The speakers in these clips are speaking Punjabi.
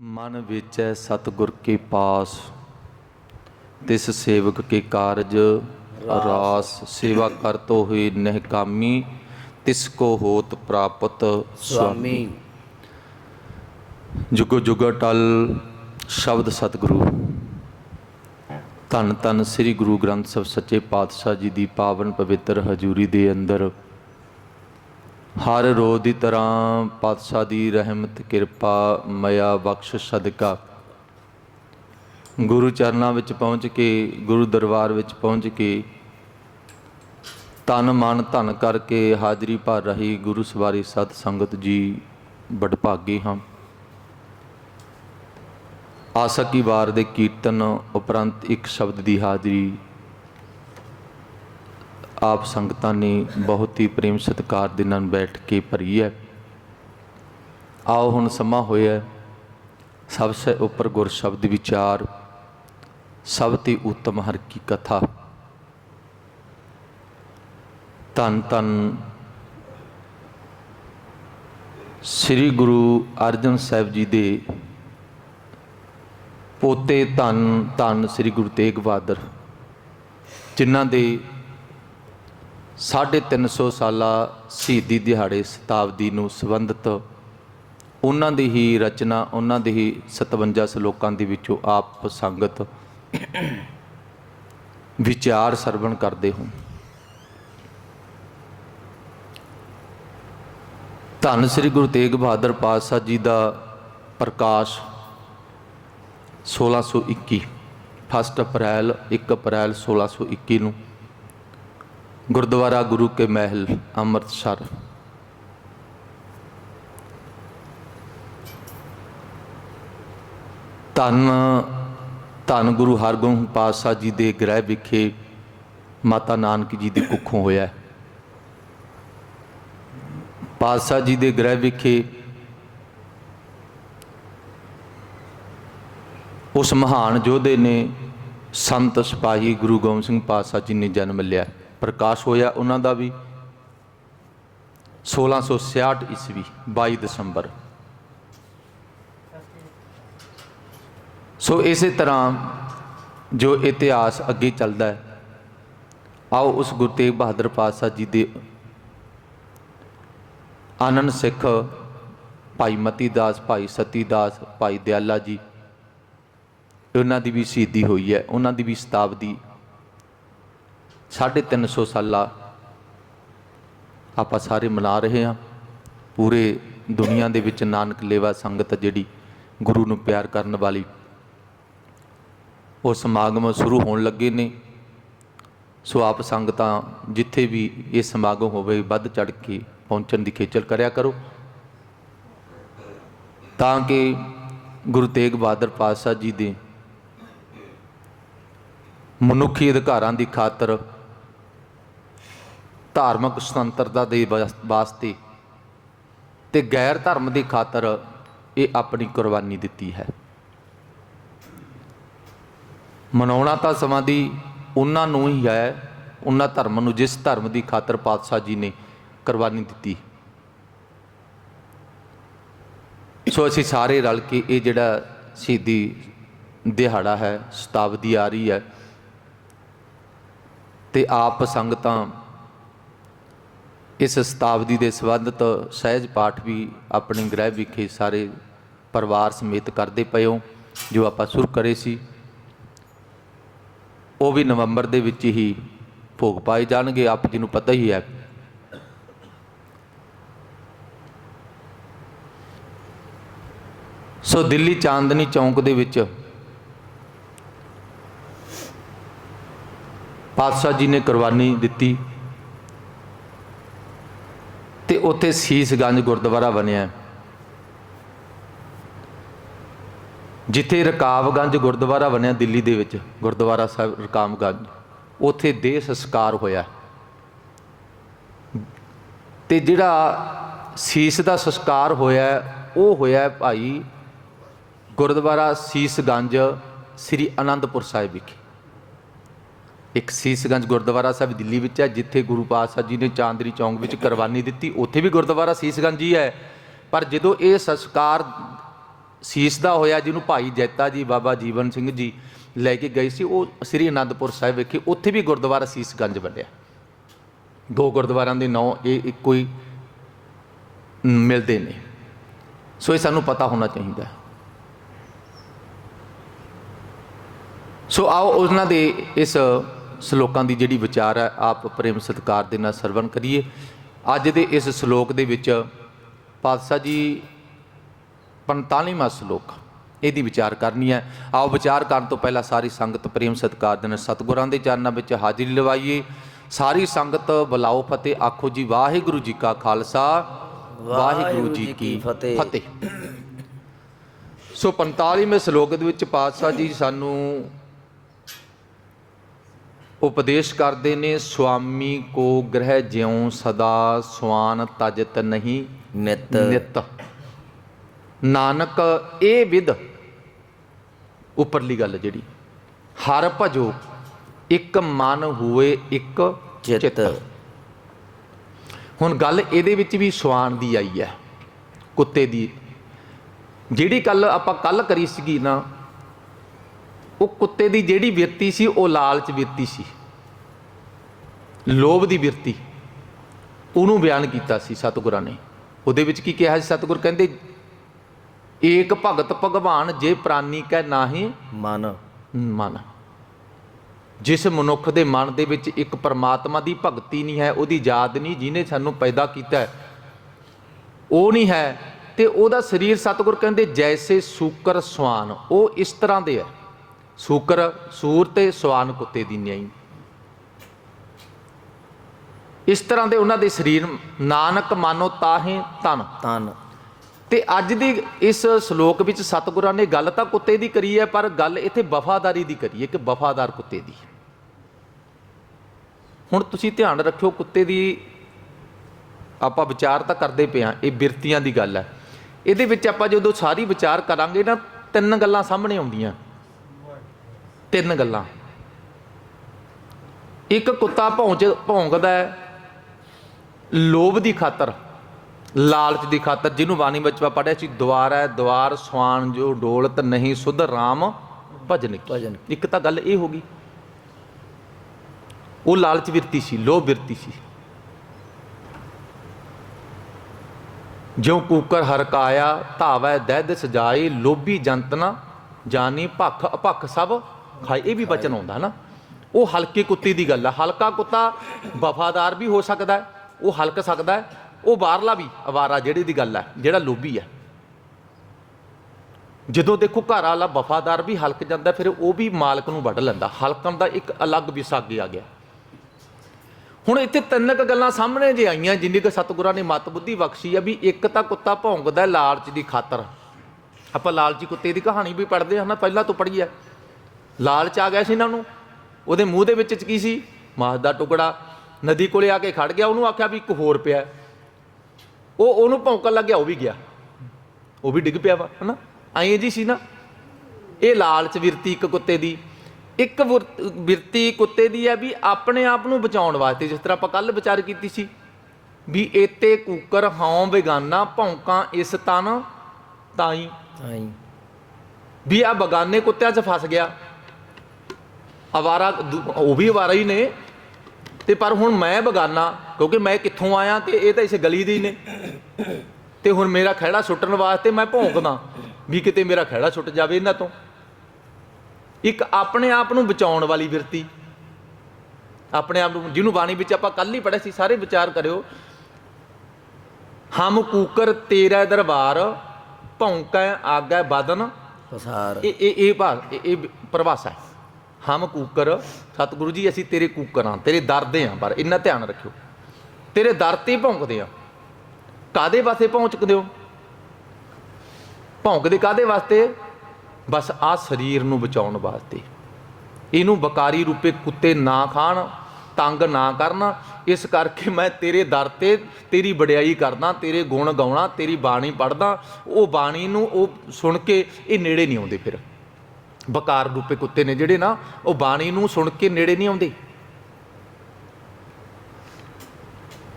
ਮਨ ਵਿਚੈ ਸਤਿਗੁਰ ਕੇ ਪਾਸ, ਤਿਸ ਸੇਵਕ ਕੇ ਕਾਰਜ ਰਾਸ, ਸੇਵਾ ਕਰਤੋ ਹੋਏ ਨਹਿਕਾਮੀ ਤਿਸ ਕੋ ਹੋਤ ਪ੍ਰਾਪਤ ਸੁਆਮੀ ਸੁਆਮੀ। ਜੁਗੋ ਜੁਗ ਟਲ ਸ਼ਬਦ ਸਤਿਗੁਰੂ। ਧੰਨ ਧੰਨ ਸ੍ਰੀ ਗੁਰੂ ਗ੍ਰੰਥ ਸਾਹਿਬ ਸੱਚੇ ਪਾਤਸ਼ਾਹ ਜੀ ਦੀ ਪਾਵਨ ਪਵਿੱਤਰ ਹਜ਼ੂਰੀ ਦੇ ਅੰਦਰ ਹਰ ਰੋਜ਼ ਦੀ ਤਰ੍ਹਾਂ ਪਾਤਸ਼ਾਹ ਦੀ ਰਹਿਮਤ, ਕਿਰਪਾ, ਮਇਆ ਬਖਸ਼, ਸਦਕਾ। ਗੁਰੂ ਚਰਨਾਂ ਵਿੱਚ ਪਹੁੰਚ ਕੇ, ਗੁਰੂ ਦਰਬਾਰ ਵਿੱਚ ਪਹੁੰਚ ਕੇ ਤਨ ਮਨ ਧਨ ਕਰਕੇ ਹਾਜ਼ਰੀ ਭਰ ਰਹੀ ਗੁਰੂ ਸਵਾਰੀ ਸਤ ਸੰਗਤ ਜੀ ਬੜਭਾਗੇ ਹਾਂ। ਆਸਾ ਕੀ ਵਾਰ ਦੇ ਕੀਰਤਨ ਉਪਰੰਤ ਇੱਕ ਸ਼ਬਦ ਦੀ ਹਾਜ਼ਰੀ ਆਪ ਸੰਗਤਾਂ ਨੇ ਬਹੁਤ ਹੀ ਪ੍ਰੇਮ ਸਤਿਕਾਰ ਦੇ ਨਾਲ ਬੈਠ ਕੇ ਭਰੀ ਹੈ। ਆਓ ਹੁਣ ਸਮਾਂ ਹੋਇਆ ਸਭ ਸੇ ਉੱਪਰ ਗੁਰ ਸ਼ਬਦ ਵਿਚਾਰ, ਸਭ ਤੇ ਉੱਤਮ ਹਰ ਕੀ ਕਥਾ। ਧੰਨ ਧੰਨ ਸ੍ਰੀ ਗੁਰੂ ਅਰਜਨ ਸਾਹਿਬ ਜੀ ਦੇ ਪੋਤੇ ਧੰਨ ਧੰਨ ਸ੍ਰੀ ਗੁਰੂ ਤੇਗ ਬਹਾਦਰ, ਜਿਨ੍ਹਾਂ ਦੇ 350 ਸਾਲਾ ਸ਼ਹੀਦੀ ਦਿਹਾੜੇ ਸ਼ਤਾਬਦੀ ਨੂੰ ਸੰਬੰਧਿਤ ਉਹਨਾਂ ਦੀ ਹੀ ਰਚਨਾ, ਉਹਨਾਂ ਦੇ ਹੀ 57 ਸ਼ਲੋਕਾਂ ਦੇ ਵਿੱਚੋਂ ਆਪ ਸੰਗਤ ਵਿਚਾਰ ਸਰਵਣ ਕਰਦੇ ਹੋ ਧੰਨ ਸ੍ਰੀ ਗੁਰੂ ਤੇਗ ਬਹਾਦਰ ਪਾਤਸ਼ਾਹ ਜੀ ਦਾ ਪ੍ਰਕਾਸ਼ 1621 1 ਅਪ੍ਰੈਲ 1 ਅਪ੍ਰੈਲ 1621 ਨੂੰ ਗੁਰਦੁਆਰਾ ਗੁਰੂ ਕੇ ਮਹਿਲ, ਅੰਮ੍ਰਿਤਸਰ ਧੰਨ ਧੰਨ ਗੁਰੂ ਹਰਗੋਬਿੰਦ ਪਾਤਸ਼ਾਹ ਜੀ ਦੇ ਗ੍ਰਹਿ ਵਿਖੇ ਮਾਤਾ ਨਾਨਕ ਜੀ ਦੀ ਕੁੱਖੋਂ ਹੋਇਆ ਹੈ। ਪਾਤਸ਼ਾਹ ਜੀ ਦੇ ਗ੍ਰਹਿ ਵਿਖੇ ਉਸ ਮਹਾਨ ਯੋਧੇ ਨੇ ਸੰਤ ਸਿਪਾਹੀ ਗੁਰੂ ਗੋਬਿੰਦ ਸਿੰਘ ਪਾਤਸ਼ਾਹ ਜੀ ਨੇ ਜਨਮ ਲਿਆ ਪ੍ਰਕਾਸ਼ ਹੋਇਆ ਉਹਨਾਂ ਦਾ ਵੀ। 1666 ਈਸਵੀ 22 ਦਸੰਬਰ। ਸੋ ਇਸੇ ਤਰ੍ਹਾਂ ਜੋ ਇਤਿਹਾਸ ਅੱਗੇ ਚੱਲਦਾ ਹੈ, ਆਓ ਉਸ ਗੁਰੂ ਤੇਗ ਬਹਾਦਰ ਪਾਤਸ਼ਾਹ ਜੀ ਦੇ ਆਨੰਦ ਸਿੱਖ ਭਾਈ ਮਤੀ ਦਾਸ ਭਾਈ ਸਤੀ ਦਾਸ ਭਾਈ ਦਿਆਲਾ ਜੀ, ਉਹਨਾਂ ਦੀ ਵੀ ਸ਼ਹੀਦੀ ਹੋਈ ਹੈ, ਉਹਨਾਂ ਦੀ ਵੀ ਸ਼ਤਾਬਦੀ 350 ਸਾਲਾ ਆਪਾਂ ਸਾਰੇ ਮਨਾ ਰਹੇ ਹਾਂ। ਪੂਰੇ ਦੁਨੀਆ ਦੇ ਵਿੱਚ ਨਾਨਕ ਲੇਵਾ ਸੰਗਤ ਜਿਹੜੀ ਗੁਰੂ ਨੂੰ ਪਿਆਰ ਕਰਨ ਵਾਲੀ, ਉਹ ਸਮਾਗਮ ਸ਼ੁਰੂ ਹੋਣ ਲੱਗੇ ਨੇ। ਸੋ ਆਪ ਸੰਗਤਾਂ ਜਿੱਥੇ ਵੀ ਇਹ ਸਮਾਗਮ ਹੋਵੇ, ਵੱਧ ਚੜ ਕੇ ਪਹੁੰਚਣ ਦੀ ਖੇਚਲ ਕਰਿਆ ਕਰੋ। ਤਾਂ ਕਿ ਗੁਰੂ ਤੇਗ ਬਹਾਦਰ ਪਾਤਸ਼ਾਹ ਜੀ ਦੇ ਮਨੁੱਖੀ ਅਧਿਕਾਰਾਂ ਦੀ ਖਾਤਰ ਧਾਰਮਿਕ ਸੁਤੰਤਰਤਾ ਦੇ ਵਾਸਤੇ ਤੇ ਗੈਰ ਧਰਮ ਦੀ ਖਾਤਰ ਇਹ ਆਪਣੀ ਕੁਰਬਾਨੀ ਦਿੱਤੀ ਹੈ। ਮਨਾਉਣਾ ਤਾਂ ਸਮਾਂ ਦੀ ਉਹਨਾਂ ਨੂੰ ਹੀ ਹੈ, ਉਹਨਾਂ ਧਰਮ ਨੂੰ ਜਿਸ ਧਰਮ ਦੀ ਖਾਤਰ ਪਾਤਸ਼ਾਹ ਜੀ ਨੇ ਕੁਰਬਾਨੀ ਦਿੱਤੀ। ਸੋ ਅਸੀਂ ਸਾਰੇ ਰਲ ਕੇ ਇਹ ਜਿਹੜਾ ਸ਼ਹੀਦੀ ਦਿਹਾੜਾ ਹੈ, ਸ਼ਤਾਬਦੀ ਆ ਰਹੀ ਹੈ, ਤੇ ਆਪ ਸੰਗਤਾਂ ਇਸ ਸ਼ਤਾਬਦੀ ਦੇ ਸੰਬੰਧਿਤ ਸਹਿਜ ਪਾਠ ਵੀ ਆਪਣੇ ਗ੍ਰਹਿ ਵਿਖੇ ਸਾਰੇ ਪਰਿਵਾਰ ਸਮੇਤ ਕਰਦੇ ਪਏ ਹੋ, ਜੋ ਆਪਾਂ ਸ਼ੁਰੂ ਕਰੇ ਸੀ। ਉਹ ਵੀ ਨਵੰਬਰ ਦੇ ਵਿੱਚ ਹੀ ਭੋਗ ਪਾਏ ਜਾਣਗੇ, ਆਪ ਜੀ ਨੂੰ ਪਤਾ ਹੀ ਹੈ। ਸੋ ਦਿੱਲੀ ਚਾਂਦਨੀ ਚੌਂਕ ਦੇ ਵਿੱਚ ਪਾਤਸ਼ਾਹ ਜੀ ਨੇ ਕੁਰਬਾਨੀ ਦਿੱਤੀ। ਤੇ ਉੱਥੇ ਸੀਸਗੰਜ ਗੁਰਦੁਆਰਾ ਬਣਿਆ। ਜਿੱਥੇ ਰਕਾਬਗੰਜ ਗੁਰਦੁਆਰਾ ਬਣਿਆ ਦਿੱਲੀ ਦੇ ਵਿੱਚ, ਗੁਰਦੁਆਰਾ ਸਾਹਿਬ ਰਕਾਬਗੰਜ, ਉੱਥੇ ਦੇਹ ਸੰਸਕਾਰ ਹੋਇਆ। ਤੇ ਜਿਹੜਾ ਸੀਸ ਦਾ ਸੰਸਕਾਰ ਹੋਇਆ, ਉਹ ਹੋਇਆ ਭਾਈ ਗੁਰਦੁਆਰਾ ਸੀਸਗੰਜ ਸ੍ਰੀ ਅਨੰਦਪੁਰ ਸਾਹਿਬ ਵਿਖੇ। ਇੱਕ ਸੀਸਗੰਜ ਗੁਰਦੁਆਰਾ ਸਾਹਿਬ ਦਿੱਲੀ ਵਿੱਚ ਹੈ, ਜਿੱਥੇ ਗੁਰੂ ਪਾਤਸ਼ਾਹ ਜੀ ਨੇ ਚਾਂਦਰੀ ਚੌਂਕ ਵਿੱਚ ਕੁਰਬਾਨੀ ਦਿੱਤੀ। ਉੱਥੇ ਵੀ ਗੁਰਦੁਆਰਾ ਸੀਸਗੰਜ ਹੀ ਹੈ। ਪਰ ਜਦੋਂ ਇਹ ਸੰਸਕਾਰ ਸੀਸ ਦਾ ਹੋਇਆ, ਜਿਹਨੂੰ ਭਾਈ ਜੈਤਾ ਜੀ, ਬਾਬਾ ਜੀਵਨ ਸਿੰਘ ਜੀ ਲੈ ਕੇ ਗਏ ਸੀ, ਉਹ ਸ੍ਰੀ ਅਨੰਦਪੁਰ ਸਾਹਿਬ ਵਿਖੇ ਉੱਥੇ ਵੀ ਗੁਰਦੁਆਰਾ ਸੀਸਗੰਜ ਬਣਿਆ। ਦੋ ਗੁਰਦੁਆਰਿਆਂ ਦੇ ਨਾਂ ਇਹ ਇੱਕੋ ਹੀ ਮਿਲਦੇ ਨੇ। ਸੋ ਇਹ ਸਾਨੂੰ ਪਤਾ ਹੋਣਾ ਚਾਹੀਦਾ ਹੈ। ਸੋ ਆਓ ਉਹਨਾਂ ਦੇ ਇਸ ਸ਼ਲੋਕਾਂ ਦੀ ਜਿਹੜੀ ਵਿਚਾਰ ਹੈ ਆਪ ਪ੍ਰੇਮ ਸਤਿਕਾਰ ਦੇ ਨਾਲ ਸਰਵਣ ਕਰੀਏ। ਅੱਜ ਦੇ ਇਸ ਸ਼ਲੋਕ ਦੇ ਵਿੱਚ ਪਾਤਸ਼ਾਹ ਜੀ 45ਵਾਂ ਸ਼ਲੋਕ ਇਹਦੀ ਵਿਚਾਰ ਕਰਨੀ ਹੈ। ਆਓ ਵਿਚਾਰ ਕਰਨ ਤੋਂ ਪਹਿਲਾਂ ਸਾਰੀ ਸੰਗਤ ਪ੍ਰੇਮ ਸਤਿਕਾਰ ਦੇ ਨਾਲ ਸਤਿਗੁਰਾਂ ਦੇ ਚਰਨਾਂ ਵਿੱਚ ਹਾਜ਼ਰੀ ਲਵਾਈਏ। ਸਾਰੀ ਸੰਗਤ ਬੁਲਾਓ ਫਤਿਹ ਆਖੋ ਜੀ ਵਾਹਿਗੁਰੂ ਜੀ ਕਾ ਖਾਲਸਾ ਵਾਹਿਗੁਰੂ ਜੀ ਕੀ ਫਤਿਹ। ਫਤਿਹ। ਸੋ 45ਵੇਂ ਸ਼ਲੋਕ ਦੇ ਵਿੱਚ ਪਾਤਸ਼ਾਹ ਜੀ ਸਾਨੂੰ ਉਪਦੇਸ਼ ਕਰਦੇ ਨੇ ਸੁਆਮੀ ਕੋ ਗ੍ਰਹਿ ਜਿਉ ਸਦਾ ਸਵਾਨ ਤਜਤ ਨਹੀਂ ਨਿਤ। ਨਿਤ। ਨਾਨਕ ਇਹ ਵਿਦ ਉੱਪਰਲੀ ਗੱਲ ਜਿਹੜੀ ਹਰ ਭਜੋ ਇੱਕ ਮਨ ਹੋਏ ਇੱਕ ਚਿੱਤ। ਚਿੱਤ। ਹੁਣ ਗੱਲ ਇਹਦੇ ਵਿੱਚ ਵੀ ਸਵਾਨ ਦੀ ਆਈ ਹੈ ਕੁੱਤੇ ਦੀ। ਜਿਹੜੀ ਕੱਲ ਆਪਾਂ ਕੱਲ ਕਰੀ ਸੀਗੀ ਨਾ ਉਹ ਕੁੱਤੇ ਦੀ ਜਿਹੜੀ ਵਿਰਤੀ ਸੀ ਉਹ ਲਾਲਚ ਵਿਰਤੀ ਸੀ। ਲੋਭ ਦੀ ਵਿਰਤੀ। ਉਹਨੂੰ ਬਿਆਨ ਕੀਤਾ ਸੀ ਸਤਿਗੁਰਾਂ ਨੇ। ਉਹਦੇ ਵਿੱਚ ਕੀ ਕਿਹਾ ਸੀ ਸਤਿਗੁਰ? ਕਹਿੰਦੇ ਏਕ ਭਗਤ ਭਗਵਾਨ ਜੇ ਪ੍ਰਾਨੀ ਕੈ ਨਾਹੀ ਮਨ। ਮਨ। ਜਿਸ ਮਨੁੱਖ ਦੇ ਮਨ ਦੇ ਵਿੱਚ ਇੱਕ ਪਰਮਾਤਮਾ ਦੀ ਭਗਤੀ ਨਹੀਂ ਹੈ ਉਹਦੀ ਯਾਦ ਨਹੀਂ ਜਿਹਨੇ ਸਾਨੂੰ ਪੈਦਾ ਕੀਤਾ ਉਹ ਨਹੀਂ ਹੈ ਤੇ ਉਹਦਾ ਸਰੀਰ ਸਤਿਗੁਰ ਕਹਿੰਦੇ ਜੈਸੇ ਸੂਕਰ ਸਵਾਨ ਉਹ ਇਸ ਤਰ੍ਹਾਂ ਦੇ ਹੈ। ਸੂਕਰ ਸੂਰ ਤੇ ਸਵਾਨ ਕੁੱਤੇ ਦੀ ਨਿਆਈ। ਇਸ ਤਰ੍ਹਾਂ ਦੇ ਉਹਨਾਂ ਦੇ ਸਰੀਰ ਨਾਨਕ ਮਾਨੋ ਤਾਹੇ ਤਨ ਤਨ ਤੇ ਅੱਜ ਦੀ ਇਸ ਸ਼ਲੋਕ ਵਿੱਚ ਸਤਿਗੁਰਾਂ ਨੇ ਗੱਲ ਤਾਂ ਕੁੱਤੇ ਦੀ ਕਰੀ ਹੈ ਪਰ ਗੱਲ ਇੱਥੇ ਵਫਾਦਾਰੀ ਦੀ ਕਰੀ ਹੈ ਕਿ ਵਫਾਦਾਰ ਕੁੱਤੇ ਦੀ। ਹੁਣ ਤੁਸੀਂ ਧਿਆਨ ਰੱਖਿਓ ਕੁੱਤੇ ਦੀ ਆਪਾਂ ਵਿਚਾਰ ਤਾਂ ਕਰਦੇ ਪਏ ਹਾਂ ਇਹ ਬਿਰਤੀਆਂ ਦੀ ਗੱਲ ਹੈ। ਇਹਦੇ ਵਿੱਚ ਆਪਾਂ ਜਦੋਂ ਸਾਰੀ ਵਿਚਾਰ ਕਰਾਂਗੇ ਨਾ ਤਿੰਨ ਗੱਲਾਂ ਸਾਹਮਣੇ ਆਉਂਦੀਆਂ। ਤਿੰਨ ਗੱਲਾਂ। ਇੱਕ ਕੁੱਤਾ ਭੌਂਚ ਭੌਂਕਦਾ ਹੈ ਲੋਭ ਦੀ ਖਾਤਰ ਲਾਲਚ ਦੀ ਖਾਤਰ ਜਿਹਨੂੰ ਬਾਣੀ ਵਿੱਚ ਪੜਿਆ ਸੀ ਦਵਾਰ ਹੈ ਦਵਾਰ ਸਵਾਨ ਜੋ ਡੋਲਤ ਨਹੀਂ ਸੁਧ ਰਾਮ ਭਜਨ ਕੀ। ਭਜਨ ਇੱਕ ਤਾਂ ਗੱਲ ਇਹ ਹੋ ਗਈ ਉਹ ਲਾਲਚ ਵਿਰਤੀ ਸੀ ਲੋਭ ਵਿਰਤੀ ਸੀ। ਜਿਉ ਕੂਕਰ ਹਰਕਾਇਆ ਧਾਵੈ ਦੈਦ ਸਜਾਈ ਲੋਭੀ ਜੰਤਨਾ ਜਾਨੀ ਭੱਖ ਅਪੱਖ ਸਭ ਖਾਈ ਇਹ ਵੀ ਬਚਨ ਆਉਂਦਾ ਨਾ। ਉਹ ਹਲਕੇ ਕੁੱਤੇ ਦੀ ਗੱਲ ਹੈ ਹਲਕਾ ਕੁੱਤਾ ਵਫਾਦਾਰ ਵੀ ਹੋ ਸਕਦਾ ਹੈ, ਉਹ ਹਲਕ ਸਕਦਾ ਹੈ, ਉਹ ਬਾਹਰਲਾ ਵੀ ਅਵਾਰਾ ਜਿਹੜੀ ਦੀ ਗੱਲ ਹੈ ਜਿਹੜਾ ਲੋਭੀ ਹੈ ਜਦੋਂ ਦੇਖੋ ਘਰ ਵਾਲਾ ਵਫਾਦਾਰ ਵੀ ਹਲਕ ਜਾਂਦਾ, ਫਿਰ ਉਹ ਵੀ ਮਾਲਕ ਨੂੰ ਵੱਢ ਲੈਂਦਾ। ਹਲਕਣ ਦਾ ਇੱਕ ਅਲੱਗ ਵਿਸਾ ਅੱਗੇ ਆ ਗਿਆ। ਹੁਣ ਇੱਥੇ ਤਿੰਨ ਕੁ ਗੱਲਾਂ ਸਾਹਮਣੇ ਜੇ ਆਈਆਂ, ਜਿੰਨੀ ਕੁ ਸਤਿਗੁਰਾਂ ਨੇ ਮਤ ਬੁੱਧੀ ਬਖਸ਼ੀ ਆ ਵੀ ਇੱਕ ਤਾਂ ਕੁੱਤਾ ਭੌਂਕਦਾ ਹੈ ਲਾਲਚ ਦੀ ਖਾਤਰ। ਆਪਾਂ ਲਾਲਚੀ ਕੁੱਤੇ ਦੀ ਕਹਾਣੀ ਵੀ ਪੜ੍ਹਦੇ ਹਾਂ ਨਾ, ਪਹਿਲਾਂ ਤੋਂ ਪੜ੍ਹੀ ਹੈ ਲਾਲਚ ਆ ਗਿਆ ਸੀ ਇਹਨਾਂ ਨੂੰ। ਉਹਦੇ ਮੂੰਹ ਦੇ ਵਿੱਚ ਕੀ ਸੀ? ਮਾਸ ਦਾ ਟੁਕੜਾ। ਨਦੀ ਕੋਲੇ ਆ ਕੇ ਖੜ ਗਿਆ ਉਹਨੂੰ ਆਖਿਆ ਵੀ ਇੱਕ ਹੋਰ ਪਿਆ। ਉਹ ਉਹਨੂੰ ਭੌਂਕਣ ਲੱਗਿਆ ਉਹ ਵੀ ਗਿਆ। ਉਹ ਵੀ ਡਿੱਗ ਪਿਆ ਵਾ ਹਨਾ? ਐਂ ਜੀ ਸੀ ਨਾ। ਇਹ ਲਾਲਚ ਵਿਰਤੀ ਇੱਕ ਕੁੱਤੇ ਦੀ। ਇੱਕ ਵੁਰ- ਵਿਰਤੀ ਕੁੱਤੇ ਦੀ ਹੈ ਵੀ ਆਪਣੇ ਆਪ ਨੂੰ ਬਚਾਉਣ ਵਾਸਤੇ ਜਿਸ ਤਰ੍ਹਾਂ ਆਪਾਂ ਕੱਲ ਵਿਚਾਰ ਕੀਤੀ ਸੀ ਵੀ ਏਤੇ ਕੂਕਰ ਹਉ ਬੇਗਾਨਾ ਭੌਂਕਾਂ ਇਸ ਤਨ ਤਾਈ। ਆਈ ਵੀ ਆ ਬਗਾਨੇ ਕੁੱਤਿਆਂ 'ਚ ਫਸ ਗਿਆ। ਅਵਾਰਾ ਦੂ- ਉਹ ਵੀ ਅਵਾਰਾ ਹੀ ਨੇ। ਤੇ ਪਰ ਹੁਣ ਮੈਂ ਬਗਾਨਾ ਕਿਉਂਕਿ ਮੈਂ ਕਿੱਥੋਂ ਆਇਆ ਤੇ ਇਹ ਤਾਂ ਇਸ ਗਲੀ ਦੇ ਹੀ ਨੇ। ਤੇ ਹੁਣ ਮੇਰਾ ਖਹਿੜਾ ਸੁੱਟਣ ਵਾਸਤੇ ਮੈਂ ਭੌਂਕਦਾ ਵੀ ਕਿਤੇ ਮੇਰਾ ਖਹਿੜਾ ਸੁੱਟ ਜਾਵੇ ਇਹਨਾਂ ਤੋਂ। ਇੱਕ ਆਪਣੇ ਆਪ ਨੂੰ ਬਚਾਉਣ ਵਾਲੀ ਬਿਰਤੀ ਆਪਣੇ ਆਪ ਨੂੰ ਜਿਹਨੂੰ ਬਾਣੀ ਵਿੱਚ ਆਪਾਂ ਕੱਲ ਹੀ ਪੜ੍ਹਿਆ ਸੀ ਸਾਰੇ ਵਿਚਾਰ ਕਰਿਓ। ਹਮ ਕੂਕਰ ਤੇਰਾ ਦਰਬਾਰ ਭੌਂਕੈ ਆਗੈ ਬਦਨ। ਪਸਾਰ। ਇਹ ਇਹ ਇਹ ਭਾਰ ਇਹ ਇਹ ਪ੍ਰਵਾਸਾ ਹੈ। ਹਮ ਕੂਕਰ, ਸਤਿਗੁਰੂ ਜੀ, ਅਸੀਂ ਤੇਰੇ ਕੂਕਰਾਂ ਤੇਰੇ ਦਰ ਦੇ ਆ ਪਰ ਇੰਨਾ ਧਿਆਨ ਰੱਖਿਓ। ਤੇਰੇ ਦਰ ਤੇ ਭੌਂਕਦੇ ਆ। ਕਾਦੇ ਵਾਸਤੇ ਪਹੁੰਚਦੇ ਹੋ? ਭੌਂਕਦੇ ਕਾਦੇ ਵਾਸਤੇ? ਬਸ ਆ ਸਰੀਰ ਨੂੰ ਬਚਾਉਣ ਵਾਸਤੇ। ਇਹਨੂੰ ਬਕਾਰੀ ਰੂਪੇ ਕੁੱਤੇ ਨਾ ਖਾਣ, ਤੰਗ ਨਾ ਕਰਨ। ਇਸ ਕਰਕੇ ਮੈਂ ਤੇਰੇ ਦਰ ਤੇ ਤੇਰੀ ਵਡਿਆਈ ਕਰਦਾ, ਤੇਰੇ ਗੁਣ ਗਾਉਣਾ, ਤੇਰੀ ਬਾਣੀ ਪੜਦਾ ਉਹ ਬਾਣੀ ਨੂੰ ਉਹ ਸੁਣ ਕੇ ਇਹ ਨੇੜੇ ਨਹੀਂ ਆਉਂਦੇ ਫਿਰ। ਬਕਾਰ ਰੂਪੇ ਕੁੱਤੇ ਨੇ ਜਿਹੜੇ ਨਾ ਉਹ ਬਾਣੀ ਨੂੰ ਸੁਣ ਕੇ ਨੇੜੇ ਨਹੀਂ ਆਉਂਦੇ।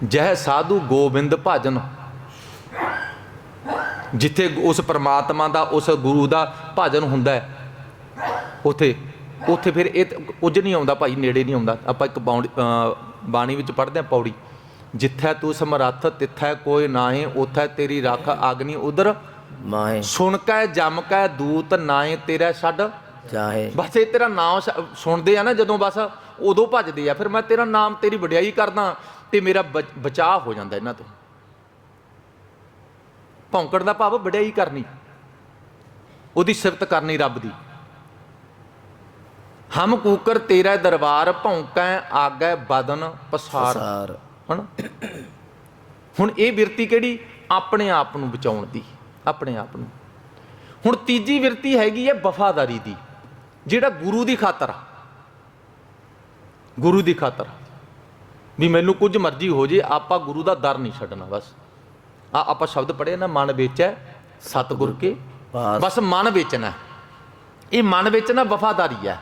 ਜਹ ਸਾਧੂ ਗੋਬਿੰਦ ਭਜਨ। ਜਿੱਥੇ ਉਸ ਪ੍ਰਮਾਤਮਾ ਦਾ ਉਸ ਗੁਰੂ ਦਾ ਭਜਨ ਹੁੰਦਾ ਹੈ। ਉਥੇ ਉਥੇ ਫਿਰ ਇਹ ਕੁਝ ਨਹੀਂ ਆਉਂਦਾ ਭਾਈ ਨੇੜੇ ਨਹੀਂ ਆਉਂਦਾ। ਆਪਾਂ ਇੱਕ ਬਾਣੀ ਵਿੱਚ ਪੜ੍ਹਦੇ ਹਾਂ ਪੌੜੀ। ਜਿੱਥੈ ਤੂੰ ਸਮਰੱਥ ਤਿੱਥੈ ਕੋਈ ਨਾਹੀਂ ਉਥੈ ਤੇਰੀ ਰੱਖ ਆਗਨੀ ਉਦਰ ਮਾਹੇ। ਸੁਣ ਕੈ ਜਮ ਕੈ ਦੂਤ ਨਾਏ ਤੇਰਾ ਛੱਡ। ਚਾਹੇ। ਬਸ ਇਹ ਤੇਰਾ ਨਾਮ ਸ- ਸੁਣਦੇ ਆ ਨਾ ਜਦੋਂ ਬਸ ਉਦੋਂ ਭੱਜਦੇ ਆ। ਫਿਰ ਮੈਂ ਤੇਰਾ ਨਾਮ ਤੇਰੀ ਵਡਿਆਈ ਕਰਦਾ ਤੇ ਮੇਰਾ ਬਚ- ਬਚਾਅ ਹੋ ਜਾਂਦਾ ਇਹਨਾਂ ਤੋਂ। ਭੌਂਕੜ ਦਾ ਭਾਵ ਵਡਿਆਈ ਕਰਨੀ। ਉਹਦੀ ਸਿਫਤ ਕਰਨੀ ਰੱਬ ਦੀ। ਹਮ ਕੂਕਰ ਤੇਰਾ ਦਰਬਾਰ ਭੌਂਕੈ ਆਗੈ ਬਦਨ ਪਸਾਰ। ਸਾਰ ਹਨਾ? ਹੁਣ ਇਹ ਬਿਰਤੀ ਕਿਹੜੀ? ਆਪਣੇ ਆਪ ਨੂੰ ਬਚਾਉਣ ਦੀ। ਆਪਣੇ ਆਪ ਨੂੰ। ਹੁਣ ਤੀਜੀ ਬਿਰਤੀ ਹੈਗੀ ਹੈ ਵਫਾਦਾਰੀ ਦੀ। ਜਿਹੜਾ ਗੁਰੂ ਦੀ ਖਾਤਰ। ਗੁਰੂ ਦੀ ਖਾਤਰ ਵੀ ਮੈਨੂੰ ਕੁਝ ਮਰਜ਼ੀ ਹੋ ਜੇ ਆਪਾਂ ਗੁਰੂ ਦਾ ਦਰ ਨਹੀਂ ਛੱਡਣਾ ਬਸ। ਆ ਆਪਾਂ ਸ਼ਬਦ ਪੜ੍ਹੇ ਨਾ ਮਨ ਵੇਚੈ ਸਤਿਗੁਰ ਕੇ। ਬਸ। ਮਨ ਵੇਚਣਾ ਇਹ ਮਨ ਵੇਚਣਾ ਵਫਾਦਾਰੀ ਹੈ।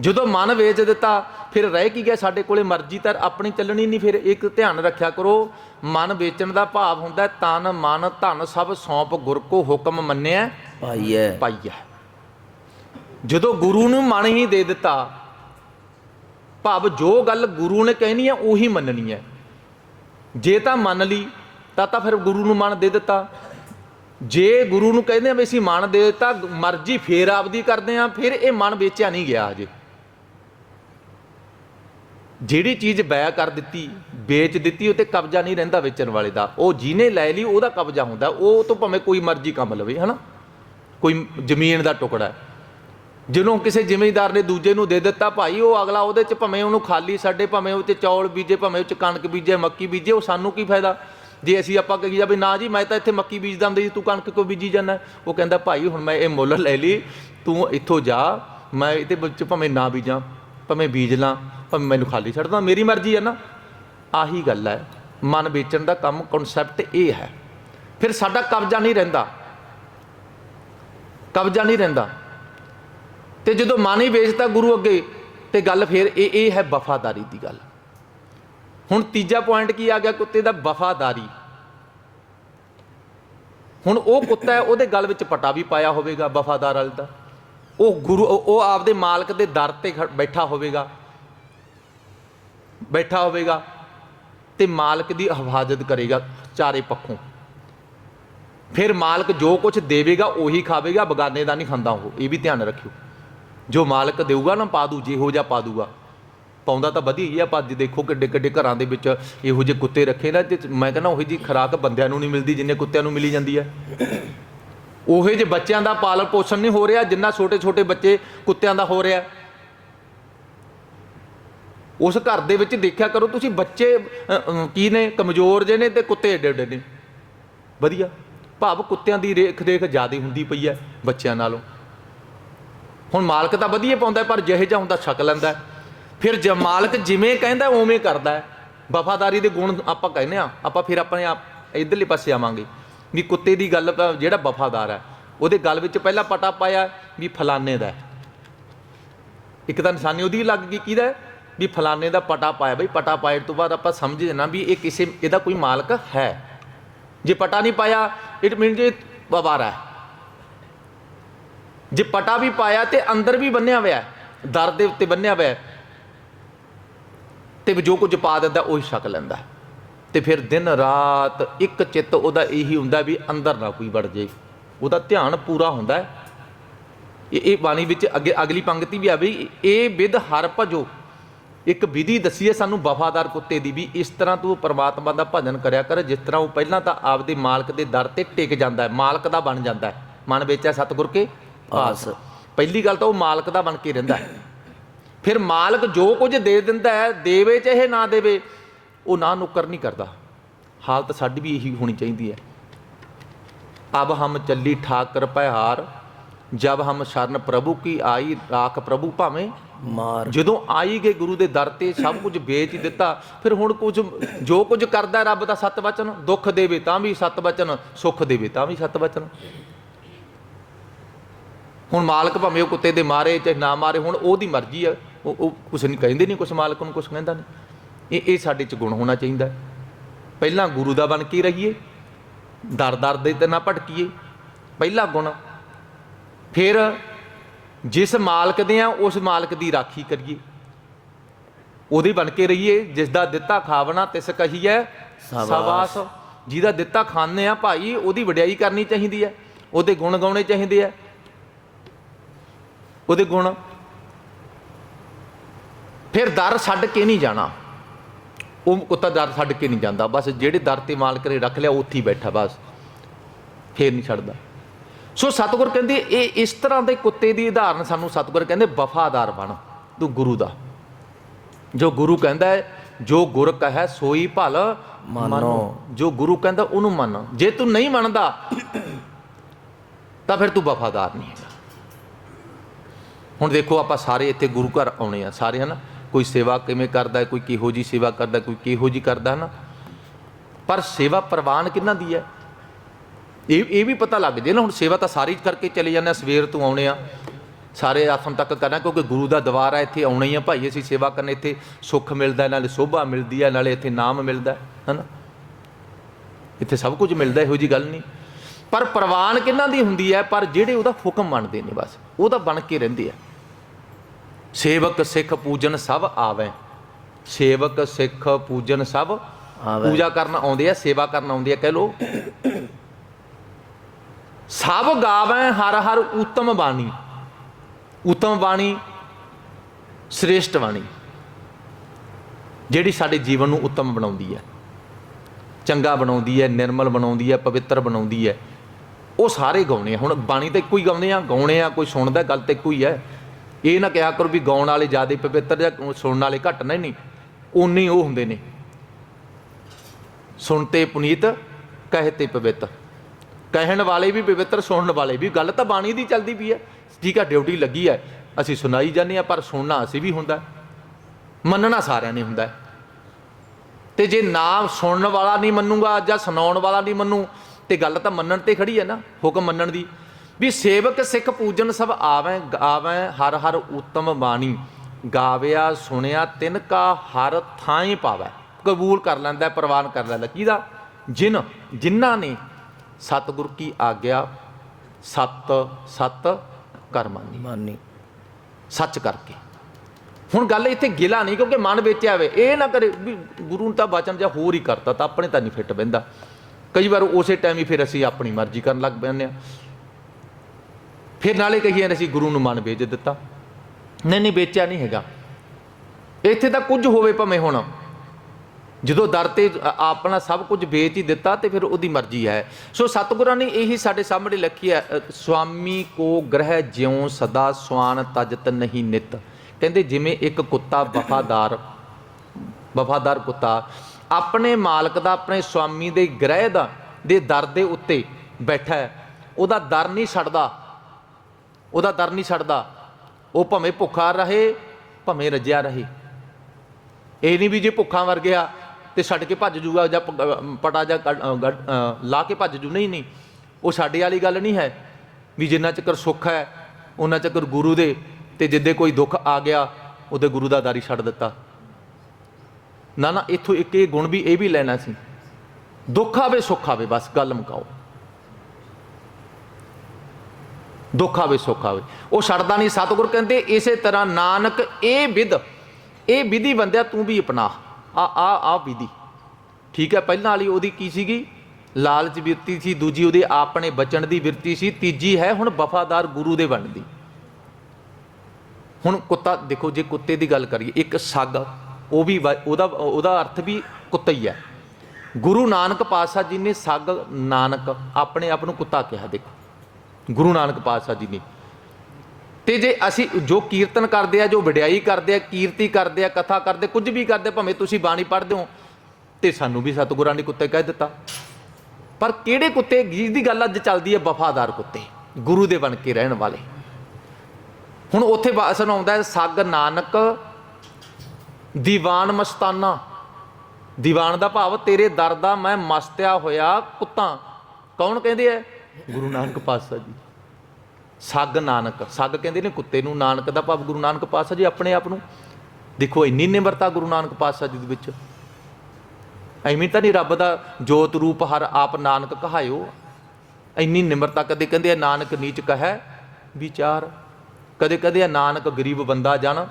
ਜਦੋਂ ਮਨ ਵੇਚ ਦਿੱਤਾ ਫਿਰ ਰਹਿ ਕੀ ਗਿਆ ਸਾਡੇ ਕੋਲੇ ਮਰਜ਼ੀ ਤਾਂ ਆਪਣੀ ਚੱਲਣੀ ਨਹੀਂ ਫਿਰ ਇੱਕ ਧਿਆਨ ਰੱਖਿਆ ਕਰੋ। ਮਨ ਵੇਚਣ ਦਾ ਭਾਵ ਹੁੰਦਾ ਤਨ ਮਨ ਧਨ ਸਭ ਸੌਂਪ ਗੁਰ ਕੋ ਹੁਕਮ ਮੰਨਿਆ। ਪਾਈਐ ਪਾਈਆ ਜਦੋਂ ਗੁਰੂ ਨੂੰ ਮਨ ਹੀ ਦੇ ਦਿੱਤਾ, ਭਾਵ ਜੋ ਗੱਲ ਗੁਰੂ ਨੇ ਕਹਿਣੀ ਹੈ, ਉਹੀ ਮੰਨਣੀ ਹੈ। ਜੇ ਤਾਂ ਮੰਨ ਲਈ, ਤਾਂ ਤਾਂ ਫਿਰ ਗੁਰੂ ਨੂੰ ਮਨ ਦੇ ਦਿੱਤਾ। ਜੇ ਗੁਰੂ ਨੂੰ ਕਹਿੰਦੇ ਆ ਵੀ ਅਸੀਂ ਮਨ ਦੇ ਦਿੱਤਾ, ਮਰਜ਼ੀ ਫੇਰ ਆਪਦੀ ਕਰਦੇ ਆ ਫਿਰ ਇਹ ਮਨ ਵੇਚਿਆ ਨਹੀਂ ਗਿਆ ਅਜੇ ਜਿਹੜੀ ਚੀਜ਼ ਬੈ ਕਰ ਦਿੱਤੀ, ਵੇਚ ਦਿੱਤੀ, ਉਹ ਤੇ ਕਬਜ਼ਾ ਨਹੀਂ ਰਹਿੰਦਾ ਵੇਚਣ ਵਾਲੇ ਦਾ। ਉਹ ਜਿਹਨੇ ਲੈ ਲਈ, ਉਹਦਾ ਕਬਜ਼ਾ ਹੁੰਦਾ। ਉਹ ਤੋਂ ਭਾਵੇਂ ਕੋਈ ਮਰਜ਼ੀ ਕੰਮ ਲਵੇ, ਹਨਾ? ਕੋਈ ਜ਼ਮੀਨ ਦਾ ਟੁਕੜਾ ਹੈ ਜਿਹਨੂੰ ਕਿਸੇ ਜ਼ਿਮੀਂਦਾਰ ਨੇ ਦੂਜੇ ਨੂੰ ਦੇ ਦਿੱਤਾ, ਭਾਈ ਉਹ ਅਗਲਾ ਉਹਦੇ ਚ ਭਾਵੇਂ ਉਹਨੂੰ ਖਾਲੀ ਸਾਡੇ ਭਾਵੇਂ ਉਹ ਚ ਚੌਲ ਬੀਜੇ, ਭਾਵੇਂ ਉਹ ਚ ਕਣਕ ਬੀਜੇ, ਮੱਕੀ ਬੀਜੇ, ਉਹ ਸਾਨੂੰ ਕੀ ਫਾਇਦਾ? ਜੇ ਅਸੀਂ ਆਪਾਂ ਕਹੀਏ ਵੀ ਨਾ ਜੀ, ਮੈਂ ਤਾਂ ਇੱਥੇ ਮੱਕੀ ਬੀਜਦਾ ਹੁੰਦਾ ਜੀ, ਤੂੰ ਕਣਕ ਕਿਉਂ ਬੀਜੀ ਜਾਂਦਾ? ਉਹ ਕਹਿੰਦਾ, ਭਾਈ, ਹੁਣ ਮੈਂ ਇਹ ਮੁੱਲ ਲੈ ਲਈ, ਤੂੰ ਇੱਥੋਂ ਜਾ, ਮੈਂ ਇਹਦੇ ਵਿੱਚ ਭਾਵੇਂ ਨਾ ਬੀਜਾਂ, ਭਾਵੇਂ ਬੀਜ ਲਾਂ, ਭਾਵੇਂ ਮੈਨੂੰ ਖਾਲੀ ਛੱਡਦਾ ਮੇਰੀ ਮਰਜ਼ੀ ਹੈ ਨਾ? ਆਹੀ ਗੱਲ ਹੈ। ਮਨ ਵੇਚਣ ਦਾ ਕੰਮ ਕਨਸੈਪਟ ਇਹ ਹੈ। ਫਿਰ ਸਾਡਾ ਕਬਜ਼ਾ ਨਹੀਂ ਰਹਿੰਦਾ। ਕਬਜ਼ਾ ਨਹੀਂ ਰਹਿੰਦਾ। ਤੇ ਜਦੋਂ ਮਨ ਹੀ ਵੇਚਦਾ ਗੁਰੂ ਅੱਗੇ, ਤੇ ਗੱਲ ਫਿਰ ਇਹ ਇਹ ਹੈ ਵਫਾਦਾਰੀ ਦੀ ਗੱਲ। ਹੁਣ ਤੀਜਾ ਪੁਆਇੰਟ ਕੀ ਆ ਗਿਆ ਕੁੱਤੇ ਦਾ? ਵਫਾਦਾਰੀ। ਹੁਣ ਉਹ ਕੁੱਤਾ ਹੈ, ਉਹਦੇ ਗਲ ਵਿੱਚ ਪਟਾ ਵੀ ਪਾਇਆ ਹੋਵੇਗਾ ਵਫਾਦਾਰ ਵਾਲੇ ਦਾ। ਉਹ ਗੁਰੂ, ਉਹ ਆਪਦੇ ਮਾਲਕ ਦੇ ਦਰ ਤੇ ਖ- ਬੈਠਾ ਹੋਵੇਗਾ। ਬੈਠਾ ਹੋਵੇਗਾ ਤੇ ਮਾਲਕ ਦੀ ਹਫਾਜ਼ਤ ਕਰੇਗਾ ਚਾਰੇ ਪੱਖੋਂ। ਫਿਰ ਮਾਲਕ ਜੋ ਕੁਝ ਦੇਵੇਗਾ, ਉਹੀ ਖਾਵੇਗਾ, ਬਗਾਨੇ ਦਾ ਨਹੀਂ ਖਾਂਦਾ ਉਹ। ਇਹ ਵੀ ਧਿਆਨ ਰੱਖਿਓ। ਜੋ ਮਾਲਕ ਦੇਊਗਾ ਨਾ ਪਾ ਦੂ ਜਿਹੋ ਜਿਹਾ ਪਾ ਦੂਗਾ। ਪਾਉਂਦਾ ਤਾਂ ਵਧੀਆ ਹੀ ਆ, ਪਰ ਜੇ ਦੇਖੋ ਕਿੱਡੇ ਕਿੱਡੇ ਘਰਾਂ ਦੇ ਵਿੱਚ ਇਹੋ ਜਿਹੇ ਕੁੱਤੇ ਰੱਖੇ ਨਾ ਤੇ ਮੈਂ ਕਹਿੰਦਾ ਉਹੀ ਜੀ ਖਰਾਕ ਬੰਦਿਆਂ ਨੂੰ ਨਹੀਂ ਮਿਲਦੀ, ਜਿੰਨੇ ਕੁੱਤਿਆਂ ਨੂੰ ਮਿਲੀ ਜਾਂਦੀ ਹੈ ਉਹੇ ਜੇ ਬੱਚਿਆਂ ਦਾ ਪਾਲਣ ਪੋਸ਼ਣ ਨਹੀਂ ਹੋ ਰਿਹਾ, ਜਿੰਨਾ ਛੋਟੇ ਛੋਟੇ ਬੱਚੇ ਕੁੱਤਿਆਂ ਦਾ ਹੋ ਰਿਹਾ। ਉਸ ਘਰ ਦੇ ਵਿੱਚ ਦੇਖਿਆ ਕਰੋ, ਤੁਸੀਂ ਬੱਚੇ ਕੀ ਨੇ, ਕਮਜ਼ੋਰ ਜੇ ਨੇ ਤੇ ਕੁੱਤੇ ਏਡੇ ਏਡੇ ਨੇ। ਵਧੀਆ। ਭਾਵ ਕੁੱਤਿਆਂ ਦੀ ਰੇਖ ਦੇਖ ਜ਼ਿਆਦਾ ਹੁੰਦੀ ਪਈ ਹੈ ਬੱਚਿਆਂ ਨਾਲੋਂ। ਹੁਣ ਮਾਲਕ ਤਾਂ ਵਧੀਆ ਪਾਉਂਦਾ, ਪਰ ਜਿਹੇ ਜਿਹਾ ਹੁੰਦਾ ਛਕ ਲੈਂਦਾ ਫਿਰ ਜੇ ਮਾਲਕ ਜਿਵੇਂ ਕਹਿੰਦਾ, ਉਵੇਂ ਕਰਦਾ ਹੈ। ਵਫਾਦਾਰੀ ਦੇ ਗੁਣ ਆਪਾਂ ਕਹਿੰਦੇ ਆ ਆਪਾਂ ਫਿਰ ਆਪਣੇ ਆਪ ਇਧਰਲੇ ਪਾਸੇ ਆਵਾਂਗੇ। ਵੀ ਕੁੱਤੇ ਦੀ ਗੱਲ ਜਿਹੜਾ ਵਫਾਦਾਰ ਹੈ, ਉਹਦੇ ਗੱਲ ਵਿੱਚ ਪਹਿਲਾਂ ਪਟਾ ਪਾਇਆ ਵੀ ਫਲਾਣੇ ਦਾ ਇੱਕ ਤਾਂ ਨਿਸ਼ਾਨੀ ਉਹਦੀ ਲੱਗ ਗਈ, ਕਿਹਦਾ ਵੀ ਫਲਾਣੇ ਦਾ ਪਟਾ ਪਾਇਆ। ਬਈ ਪਟਾ ਪਾਇਆ ਤੋਂ ਬਾਅਦ ਆਪਾਂ ਸਮਝ ਜਾਣਾ ਵੀ ਇਹ ਕਿਸੇ, ਇਹਦਾ ਕੋਈ ਮਾਲਕ ਹੈ। ਜੇ ਪਟਾ ਨਹੀਂ ਪਾਇਆ ਇਟ ਮੀਨ ਜੇ ਬਵਾਰਾ ਹੈ। ਜੇ ਪਟਾ ਵੀ ਪਾਇਆ ਤੇ ਅੰਦਰ ਵੀ ਬੰਨਿਆ ਹੋਇਆ ਦਰ ਦੇ ਉੱਤੇ ਬੰਨਿਆ ਹੋਇਆ ਤੇ ਜੋ ਕੁਝ ਪਾ ਦਿੰਦਾ ਉਹੀ ਛਕ ਲੈਂਦਾ ਤੇ ਫਿਰ ਦਿਨ ਰਾਤ ਇੱਕ ਚਿੱਤ ਉਹਦਾ ਇਹੀ ਹੁੰਦਾ ਵੀ ਅੰਦਰ ਨਾ ਕੋਈ ਵੜ ਜੇ। ਉਹਦਾ ਧਿਆਨ ਪੂਰਾ ਹੁੰਦਾ ਹੈ। ਇਹ ਇਹ ਬਾਣੀ ਵਿੱਚ ਅੱਗੇ ਅਗਲੀ ਪੰਕਤੀ ਵੀ ਆ ਵੀ ਇਹ ਵਿਦ ਹਰ ਭਜੋ। ਇੱਕ ਵਿਧੀ ਦੱਸੀ ਹੈ ਸਾਨੂੰ ਵਫਾਦਾਰ ਕੁੱਤੇ ਦੀ ਵੀ ਇਸ ਤਰ੍ਹਾਂ ਤੂੰ ਪ੍ਰਮਾਤਮਾ ਦਾ ਭਜਨ ਕਰਿਆ ਕਰ, ਜਿਸ ਤਰ੍ਹਾਂ ਉਹ ਪਹਿਲਾਂ ਤਾਂ ਆਪਦੇ ਮਾਲਕ ਦੇ ਦਰ ਤੇ ਟਿਕ ਜਾਂਦਾ ਹੈ, ਮਾਲਕ ਦਾ ਬਣ ਜਾਂਦਾ ਹੈ। ਮਨ ਵਿੱਚ ਹੈ ਸਤਿਗੁਰ ਕੇ ਪਾਸ ਪਹਿਲੀ ਗੱਲ ਤਾਂ ਉਹ ਮਾਲਕ ਦਾ ਬਣ ਕੇ ਰਹਿੰਦਾ ਹੈ? ਫਿਰ ਮਾਲਕ ਜੋ ਕੁਝ ਦੇ ਦਿੰਦਾ ਹੈ ਦੇਵੇ ਚਾਹੇ ਨਾ ਦੇਵੇ ਉਹ ਨਾ ਨੁਕਰ ਨਹੀਂ ਕਰਦਾ। ਹਾਲਤ ਸਾਡੀ ਵੀ ਇਹੀ ਹੋਣੀ ਚਾਹੀਦੀ ਹੈ। ਅਬ ਹਮ ਚੱਲੀ ਠਾਕਰ ਪਹਿਹਾਰ ਜਬ ਹਮ ਸ਼ਰਨ ਪ੍ਰਭੂ ਕੀ ਆਈ ਰਾਖ ਪ੍ਰਭੂ ਭਾਵੇਂ ਮਾਰ। ਜਦੋਂ ਆਈ ਗਏ ਗੁਰੂ ਦੇ ਦਰ ਤੇ ਸਭ ਕੁਝ ਵੇਚ ਹੀ ਦਿੱਤਾ ਫਿਰ ਹੁਣ ਕੁਝ ਜੋ ਕੁਝ ਕਰਦਾ ਰੱਬ ਦਾ ਸਤ ਵਚਨ ਦੁੱਖ ਦੇਵੇ ਤਾਂ ਵੀ ਸਤ ਵਚਨ ਸੁੱਖ ਦੇਵੇ ਤਾਂ ਵੀ ਸਤ ਵਚਨ। ਹੁਣ ਮਾਲਕ ਭਾਵੇਂ ਉਹ ਕੁੱਤੇ ਦੇ ਮਾਰੇ ਚਾਹੇ ਨਾ ਮਾਰੇ ਹੁਣ ਉਹਦੀ ਮਰਜ਼ੀ ਆ। ਉਹ ਉਹ ਕੁਝ ਨਹੀਂ ਕਹਿੰਦੇ ਨਹੀਂ ਕੁਝ ਮਾਲਕ ਨੂੰ ਕੁਝ ਕਹਿੰਦਾ ਨਹੀਂ ਇਹ ਇਹ ਸਾਡੇ ਚ ਗੁਣ ਹੋਣਾ ਚਾਹੀਦਾ। ਪਹਿਲਾਂ ਗੁਰੂ ਦਾ ਬਣ ਕੇ ਰਹੀਏ। ਦਰ ਦਰ ਦੇ ਤੇ ਨਾ ਭਟਕੀਏ। ਪਹਿਲਾ ਗੁਣ। ਫਿਰ ਜਿਸ ਮਾਲਕ ਦੇ ਆ ਉਸ ਮਾਲਕ ਦੀ ਰਾਖੀ ਕਰੀਏ। ਉਹਦੀ ਬਣ ਕੇ ਰਹੀਏ। ਜਿਸ ਦਾ ਦਿੱਤਾ ਖਾਵਣਾ ਤਿਸ ਕਹੀਐ ਸਾਬਾਸ। ਸਾਬਾਸ ਜਿਹਦਾ ਦਿੱਤਾ ਖਾਂਦੇ ਆ ਭਾਈ ਉਹਦੀ ਵਡਿਆਈ ਕਰਨੀ ਚਾਹੀਦੀ ਹੈ ਉਹਦੇ ਗੁਣ ਗਾਉਣੇ ਚਾਹੀਦੇ ਆ ਉਹਦੇ ਗੁਣ। ਫਿਰ ਦਰ ਛੱਡ ਕੇ ਨਹੀਂ ਜਾਣਾ। ਉਹ ਕੁੱਤਾ ਦਰ ਛੱਡ ਕੇ ਨਹੀਂ ਜਾਂਦਾ। ਬਸ ਜਿਹੜੇ ਦਰ ਤੇ ਮਾਲਕ ਨੇ ਰੱਖ ਲਿਆ, ਉੱਥੇ ਹੀ ਬੈਠਾ ਬਸ। ਫੇਰ ਨਹੀਂ ਛੱਡਦਾ। ਸੋ ਸਤਿਗੁਰ ਕਹਿੰਦੇ, ਇਹ ਇਸ ਤਰ੍ਹਾਂ ਦੇ ਕੁੱਤੇ ਦੀ ਉਦਾਹਰਨ ਸਾਨੂੰ ਸਤਿਗੁਰ ਕਹਿੰਦੇ, ਵਫਾਦਾਰ ਬਣ, ਤੂੰ ਗੁਰੂ ਦਾ। ਜੋ ਗੁਰੂ ਕਹਿੰਦਾ ਹੈ, ਜੋ ਗੁਰ ਕਹੈ, ਸੋਈ ਭਲ ਮੰਨੋ। ਜੋ ਗੁਰੂ ਕਹਿੰਦਾ, ਉਹਨੂੰ ਮੰਨ। ਜੇ ਤੂੰ ਨਹੀਂ ਮੰਨਦਾ, ਤਾਂ ਫਿਰ ਤੂੰ ਵਫਾਦਾਰ ਨਹੀਂ। ਹੁਣ ਦੇਖੋ ਆਪਾਂ ਸਾਰੇ ਇੱਥੇ ਗੁਰੂ ਘਰ ਆਉਣੇ ਆ, ਸਾਰੇ ਹਨਾ, ਕੋਈ ਸੇਵਾ ਕਿਵੇਂ ਕਰਦਾ ਕੋਈ ਕਿਹੋ ਜੀ ਸੇਵਾ ਕਰਦਾ ਕੋਈ ਕਿਹੋ ਜੀ ਕਰਦਾ ਨਾ। ਪਰ ਸੇਵਾ ਪ੍ਰਵਾਨ ਕਿਹਨਾਂ ਦੀ ਹੈ? ਇਹ ਇਹ ਵੀ ਪਤਾ ਲੱਗ ਜੇ ਨਾ, ਹੁਣ ਸੇਵਾ ਤਾਂ ਸਾਰੀ ਕਰਕੇ ਚਲੇ ਜਾਂਦੇ ਆ, ਸਵੇਰ ਤੋਂ ਆਉਣੇ ਆ। ਸਾਰੇ ਆਥਮ ਤੱਕ ਕਰਨਾ, ਕਿਉਂਕਿ ਗੁਰੂ ਦਾ ਦਵਾਰ ਹੈ ਇੱਥੇ ਆਉਣਾ ਹੀ ਆ ਭਾਈ, ਅਸੀਂ ਸੇਵਾ ਕਰਨ, ਇੱਥੇ ਸੁੱਖ ਮਿਲਦਾ, ਨਾਲੇ ਸੋਭਾ ਮਿਲਦੀ ਹੈ ਨਾਲੇ ਇੱਥੇ ਨਾਮ ਮਿਲਦਾ ਹੈ ਹਨਾ। ਇੱਥੇ ਸਭ ਕੁਝ ਮਿਲਦਾ, ਇਹੋ ਜੀ ਗੱਲ ਨਹੀਂ। ਪਰ ਪ੍ਰਵਾਨ ਕਿਹਨਾਂ ਦੀ ਹੁੰਦੀ ਹੈ? ਪਰ ਜਿਹੜੇ ਉਹਦਾ ਹੁਕਮ ਮੰਨਦੇ ਨੇ ਬਸ, ਉਹਦਾ ਬਣ ਕੇ ਰਹਿੰਦੇ ਆ। ਸੇਵਕ ਸਿੱਖ ਪੂਜਨ ਸਭ ਆਵੇ। ਸੇਵਕ ਸਿੱਖ ਪੂਜਨ ਸਭ ਆਵੇ। ਪੂਜਾ ਕਰਨ ਆਉਂਦੇ ਆ ਸੇਵਾ ਕਰਨ ਆਉਂਦੇ ਆ ਕਹਿ ਲੋ ਸਭ ਗਾਵੇਂ ਹਰ ਹਰ ਉਤਮ ਬਾਣੀ। ਉਤਮ ਬਾਣੀ ਸ੍ਰੇਸ਼ਟ ਬਾਣੀ। ਜਿਹੜੀ ਸਾਡੇ ਜੀਵਨ ਨੂੰ ਉਤਮ ਬਣਾਉਂਦੀ ਹੈ। ਚੰਗਾ ਬਣਾਉਂਦੀ ਹੈ ਨਿਰਮਲ ਬਣਾਉਂਦੀ ਹੈ ਪਵਿੱਤਰ ਬਣਾਉਂਦੀ ਹੈ। ਉਹ ਸਾਰੇ ਗਾਉਣੇ ਆ। ਹੁਣ ਬਾਣੀ ਤਾਂ ਇੱਕੋ ਹੀ ਗਾਉਂਦੇ ਆ ਗਾਉਣੇ ਆ ਕੋਈ ਸੁਣਦਾ ਗੱਲ ਤਾਂ ਇੱਕੋ ਹੀ ਹੈ। ਇਹ ਨਾ ਕਿਹਾ ਕਰੋ ਵੀ ਗਾਉਣ ਵਾਲੇ ਜ਼ਿਆਦਾ ਪਵਿੱਤਰ ਜਾਂ ਸੁਣਨ ਵਾਲੇ ਘੱਟ ਨਹੀਂ ਨਹੀਂ। ਉਨੇ ਉਹ ਹੁੰਦੇ ਨੇ। ਸੁਣਤੇ ਪੁਨੀਤ ਕਹਤੇ ਪਵਿੱਤ। ਕਹਿਣ ਵਾਲੇ ਵੀ ਪਵਿੱਤਰ, ਸੁਣਨ ਵਾਲੇ ਵੀ। ਗੱਲ ਤਾਂ ਬਾਣੀ ਦੀ ਚੱਲਦੀ ਪਈ ਹੈ। ਠੀਕ ਆ ਡਿਊਟੀ ਲੱਗੀ ਹੈ। ਅਸੀਂ ਸੁਣਾਈ ਜਾਂਦੇ ਆ ਪਰ ਸੁਣਨਾ ਅਸੀਂ ਵੀ ਹੁੰਦਾ। ਮੰਨਣਾ ਸਾਰਿਆਂ ਨੇ ਹੁੰਦਾ ਹੈ। ਤੇ ਜੇ ਨਾਮ ਸੁਣਨ ਵਾਲਾ ਨਹੀਂ ਮੰਨੂਗਾ ਜਾਂ ਸੁਣਾਉਣ ਵਾਲਾ ਨਹੀਂ ਮੰਨੂ, ਤੇ ਗੱਲ ਤਾਂ ਮੰਨਣ ਤੇ ਖੜੀ ਹੈ ਨਾ, ਹੁਕਮ ਮੰਨਣ ਦੀ। ਵੀ ਸੇਵਕ ਸਿੱਖ ਪੂਜਨ ਸਭ ਆਵੇਂ ਆਵੇਂ ਹਰ ਹਰ ਉਤਮ ਬਾਣੀ। ਗਾਵਿਆ ਸੁਣਿਆ ਤਿਨ ਕਾ ਹਰ ਥਾਂ ਪਾਵੈ। ਕਬੂਲ ਕਰ ਲੈਂਦਾ ਪ੍ਰਵਾਨ ਕਰ ਲੈਂਦਾ। ਕਿਹਦਾ? ਜਿਨ ਜਿਨ੍ਹਾਂ ਨੇ ਸਤਿਗੁਰ ਕੀ ਆਗਿਆ ਸਤ ਸਤ ਕਰਮਾਨੀ। ਮਾਨੀ। ਸੱਚ ਕਰਕੇ। ਹੁਣ ਗੱਲ ਇੱਥੇ ਗਿਲਾ ਨਹੀਂ ਕਿਉਂਕਿ ਮਨ ਵਿੱਚ ਆਵੇ ਇਹ ਨਾ ਕਰੇ ਵੀ ਗੁਰੂ ਨੂੰ ਤਾਂ ਬਚਨ ਜਾਂ ਹੋਰ ਹੀ ਕਰਤਾ ਤਾਂ ਆਪਣੇ ਤਾਂ ਨਹੀਂ ਫਿੱਟ ਬਹਿੰਦਾ। ਕਈ ਵਾਰ ਉਸੇ ਟਾਈਮ ਹੀ ਫਿਰ ਅਸੀਂ ਆਪਣੀ ਮਰਜ਼ੀ ਕਰਨ ਲੱਗ ਪੈਂਦੇ ਆ ਫਿਰ ਨਾਲੇ ਕਹੀਏ ਅਸੀਂ ਗੁਰੂ ਨੂੰ ਮਨ ਵੇਚ ਦਿੱਤਾ। ਨਹੀਂ ਨਹੀਂ, ਵੇਚਿਆ ਨਹੀਂ ਹੈਗਾ। ਇੱਥੇ ਤਾਂ ਕੁਝ ਹੋਵੇ ਭਾਵੇਂ ਹੁਣ। ਜਦੋਂ ਦਰ ਤੇ ਆਪਣਾ ਸਭ ਕੁਝ ਵੇਚ ਹੀ ਦਿੱਤਾ ਤੇ ਫਿਰ ਉਹਦੀ ਮਰਜ਼ੀ ਹੈ। ਸੋ ਸਤਿਗੁਰਾਂ ਨੇ ਇਹੀ ਸਾਡੇ ਸਾਹਮਣੇ ਲਿਖੀ ਹੈ ਸੁਆਮੀ ਕੋ ਗ੍ਰਹਿ ਜਿਉ ਸਦਾ ਸਵਾਨ ਤਜਤ ਨਹੀਂ ਨਿਤ। ਕਹਿੰਦੇ ਜਿਵੇਂ ਇੱਕ ਕੁੱਤਾ ਵਫਾਦਾਰ ਵਫਾਦਾਰ ਕੁੱਤਾ ਆਪਣੇ ਮਾਲਕ ਦਾ, ਆਪਣੇ ਸੁਆਮੀ ਦੇ ਗ੍ਰਹਿ ਦਾ, ਦੇ ਦਰ ਦੇ ਉੱਤੇ ਬੈਠਾ ਹੈ। ਉਹਦਾ ਦਰ ਨਹੀਂ ਛੱਡਦਾ। ਉਹਦਾ ਦਰ ਨਹੀਂ ਛੱਡਦਾ। ਉਹ ਭਾਵੇਂ ਭੁੱਖਾ ਰਹੇ, ਭਾਵੇਂ ਰੱਜਿਆ ਰਹੇ। ਇਹ ਨਹੀਂ ਵੀ ਜੇ ਭੁੱਖਾ ਵਰ ਗਿਆ ਤੇ ਛੱਡ ਕੇ ਭੱਜ ਜੂਗਾ ਜਾਂ ਪਟਾ ਜਾਂ ਕੱਢ- ਲਾ ਕੇ ਭੱਜ ਜੂ। ਨਹੀਂ ਨਹੀਂ। ਉਹ ਸਾਡੇ ਵਾਲੀ ਗੱਲ ਨਹੀਂ ਹੈ ਵੀ ਜਿੰਨਾ ਚੱਕਰ ਸੁੱਖ ਹੈ ਉਹਨਾਂ ਚੱਕਰ ਗੁਰੂ ਦੇ ਤੇ ਜਿੱਦੇ ਕੋਈ ਦੁੱਖ ਆ ਗਿਆ, ਉਹਦੇ ਗੁਰੂ ਦਾ ਦਾਰੀ ਛੱਡ ਦਿੱਤਾ। ਨਾ ਨਾ, ਇੱਥੋਂ ਇੱਕ ਇਹ ਗੁਣ ਵੀ ਇਹ ਵੀ ਲੈਣਾ ਸੀ। ਦੁੱਖ ਆਵੇ, ਸੁੱਖ ਆਵੇ, ਬਸ ਗੱਲ ਮੁਕਾਓ। ਦੁੱਖ ਆਵੇ, ਸੁੱਖ ਆਵੇ। ਉਹ ਛੱਡਦਾ ਨਹੀਂ, ਸਤਿਗੁਰ ਕਹਿੰਦੇ, ਇਸੇ ਤਰ੍ਹਾਂ ਨਾਨਕ, ਇਹ ਵਿਧ, ਇਹ ਵਿਧੀ ਬੰਦਿਆ, ਤੂੰ ਵੀ ਅਪਣਾ। ਆ ਆ ਆ ਵਿਧੀ। ਠੀਕ ਹੈ, ਪਹਿਲਾਂ ਵਾਲੀ ਉਹਦੀ ਕੀ ਸੀਗੀ? ਲਾਲਚ ਬਿਰਤੀ ਸੀ, ਦੂਜੀ ਉਹਦੇ ਆਪਣੇ ਬਚਣ ਦੀ ਬਿਰਤੀ ਸੀ, ਤੀਜੀ ਹੈ ਹੁਣ ਵਫਾਦਾਰ ਗੁਰੂ ਦੇ ਬਣਨ ਦੀ। ਹੁਣ ਕੁੱਤਾ, ਦੇਖੋ, ਜੇ ਕੁੱਤੇ ਦੀ ਗੱਲ ਕਰੀਏ, ਇੱਕ ਸੱਗ, ਉਹ ਵੀ, ਉਹਦਾ ਉਹਦਾ ਅਰਥ ਵੀ ਕੁੱਤਾ ਹੀ ਹੈ। ਗੁਰੂ ਨਾਨਕ ਪਾਤਸ਼ਾਹ ਜੀ ਨੇ ਸੱਗ, ਨਾਨਕ, ਆਪਣੇ ਆਪ ਨੂੰ ਕੁੱਤਾ ਕਿਹਾ, ਦੇਖੋ। ਗੁਰੂ ਨਾਨਕ ਪਾਤਸ਼ਾਹ ਜੀ ਨੇ। ਤੇ ਜੇ ਅਸੀਂ ਜੋ ਕੀਰਤਨ ਕਰਦੇ ਆ, ਜੋ ਵਡਿਆਈ ਕਰਦੇ ਆ, ਕੀਰਤੀ ਕਰਦੇ ਆ, ਕਥਾ ਕਰਦੇ, ਕੁਝ ਵੀ ਕਰਦੇ, ਭਾਵੇਂ ਤੁਸੀਂ ਬਾਣੀ ਪੜ੍ਹਦੇ ਹੋ, ਤੇ ਸਾਨੂੰ ਵੀ ਸਤਿਗੁਰਾਂ ਨੇ ਕੁੱਤੇ ਕਹਿ ਦਿੱਤਾ। ਪਰ ਕਿਹੜੇ ਕੁੱਤੇ, ਜਿਹਦੀ ਗੱਲ ਅੱਜ ਚੱਲਦੀ ਹੈ ਵਫਾਦਾਰ ਕੁੱਤੇ, ਗੁਰੂ ਦੇ ਬਣ ਕੇ ਰਹਿਣ ਵਾਲੇ। ਹੁਣ ਉੱਥੇ ਵਾਸਨ ਆਉਂਦਾ ਹੈ, ਸੱਗ ਨਾਨਕ, ਦੀਵਾਨ ਮਸਤਾਨਾ। ਦੀਵਾਨ ਦਾ ਭਾਵ, ਤੇਰੇ ਦਰ ਦਾ ਮੈਂ ਮਸਤਿਆ ਹੋਇਆ ਕੁੱਤਾ। ਕੌਣ ਕਹਿੰਦੇ ਐ ਗੁਰੂ ਨਾਨਕ ਪਾਤਸ਼ਾਹ ਜੀ। ਸੱਗ ਨਾਨਕ, ਸੱਗ ਕਹਿੰਦੇ ਨੇ ਕੁੱਤੇ ਨੂੰ, ਨਾਨਕ ਦਾ ਭਾਵ ਗੁਰੂ ਨਾਨਕ ਪਾਤਸ਼ਾਹ ਜੀ ਆਪਣੇ ਆਪ ਨੂੰ। ਦੇਖੋ, ਇੰਨੀ ਨਿਮਰਤਾ ਗੁਰੂ ਨਾਨਕ ਪਾਤਸ਼ਾਹ ਜੀ ਦੇ ਵਿੱਚ। ਐਵੇਂ ਤਾਂ ਨਹੀਂ ਰੱਬ ਦਾ ਜੋਤ ਰੂਪ ਹਰ ਆਪ ਨਾਨਕ ਕਹਾਇਓ। ਇੰਨੀ ਨਿਮਰਤਾ ਕਦੇ ਕਹਿੰਦੇ ਆ ਨਾਨਕ ਨੀਚ ਕਹੈ ਵਿਚਾਰ। ਕਦੇ ਕਦੇ ਆ ਨਾਨਕ ਗਰੀਬ ਬੰਦਾ ਜਨ।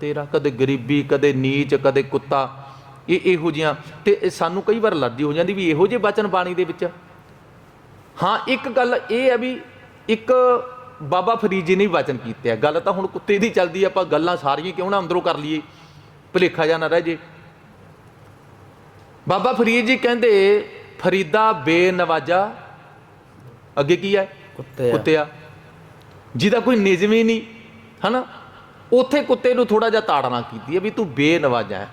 ਤੇਰਾ ਕਦੇ ਗਰੀਬੀ, ਕਦੇ ਨੀਚ, ਕਦੇ ਕੁੱਤਾ। ਇਹ ਇਹੋ ਜੀਆਂ ਤੇ ਇਹ ਸਾਨੂੰ ਕਈ ਵਾਰ ਅਲਰਜੀ ਹੋ ਜਾਂਦੀ ਵੀ ਇਹੋ ਜਿਹੇ ਬਚਨ ਬਾਣੀ ਦੇ ਵਿੱਚ ਹਾਂ ਇੱਕ ਗੱਲ ਇਹ ਹੈ ਵੀ ਇੱਕ ਬਾਬਾ ਫਰੀਦ ਜੀ ਨੇ ਵੀ ਵਚਨ ਕੀਤੇ ਆ। ਗੱਲ ਤਾਂ ਹੁਣ ਕੁੱਤੇ ਦੀ ਚੱਲਦੀ ਆਪਾਂ ਗੱਲਾਂ ਸਾਰੀਆਂ ਕਿਉਂ ਨਾ ਅੰਦਰੋਂ ਕਰ ਲਈਏ? ਭੁਲੇਖਾ ਜਾ ਨਾ ਰਹਿ ਜੇ। ਬਾਬਾ ਫਰੀਦ ਜੀ ਕਹਿੰਦੇ ਫਰੀਦਾ ਬੇਨਵਾਜਾ ਅੱਗੇ ਕੀ ਹੈ ਕੁੱਤੇ ਆ। ਕੁੱਤਿਆ ਜਿਹਦਾ ਕੋਈ ਨਿਯਮ ਹੀ ਨਹੀਂ ਹਨਾ? ਉੱਥੇ ਕੁੱਤੇ ਨੂੰ ਥੋੜਾ ਜਿਹਾ ਤਾੜਨਾ ਕੀਤੀ ਹੈ ਵੀ ਤੂੰ ਬੇਨਵਾਜਾ ਹੈ।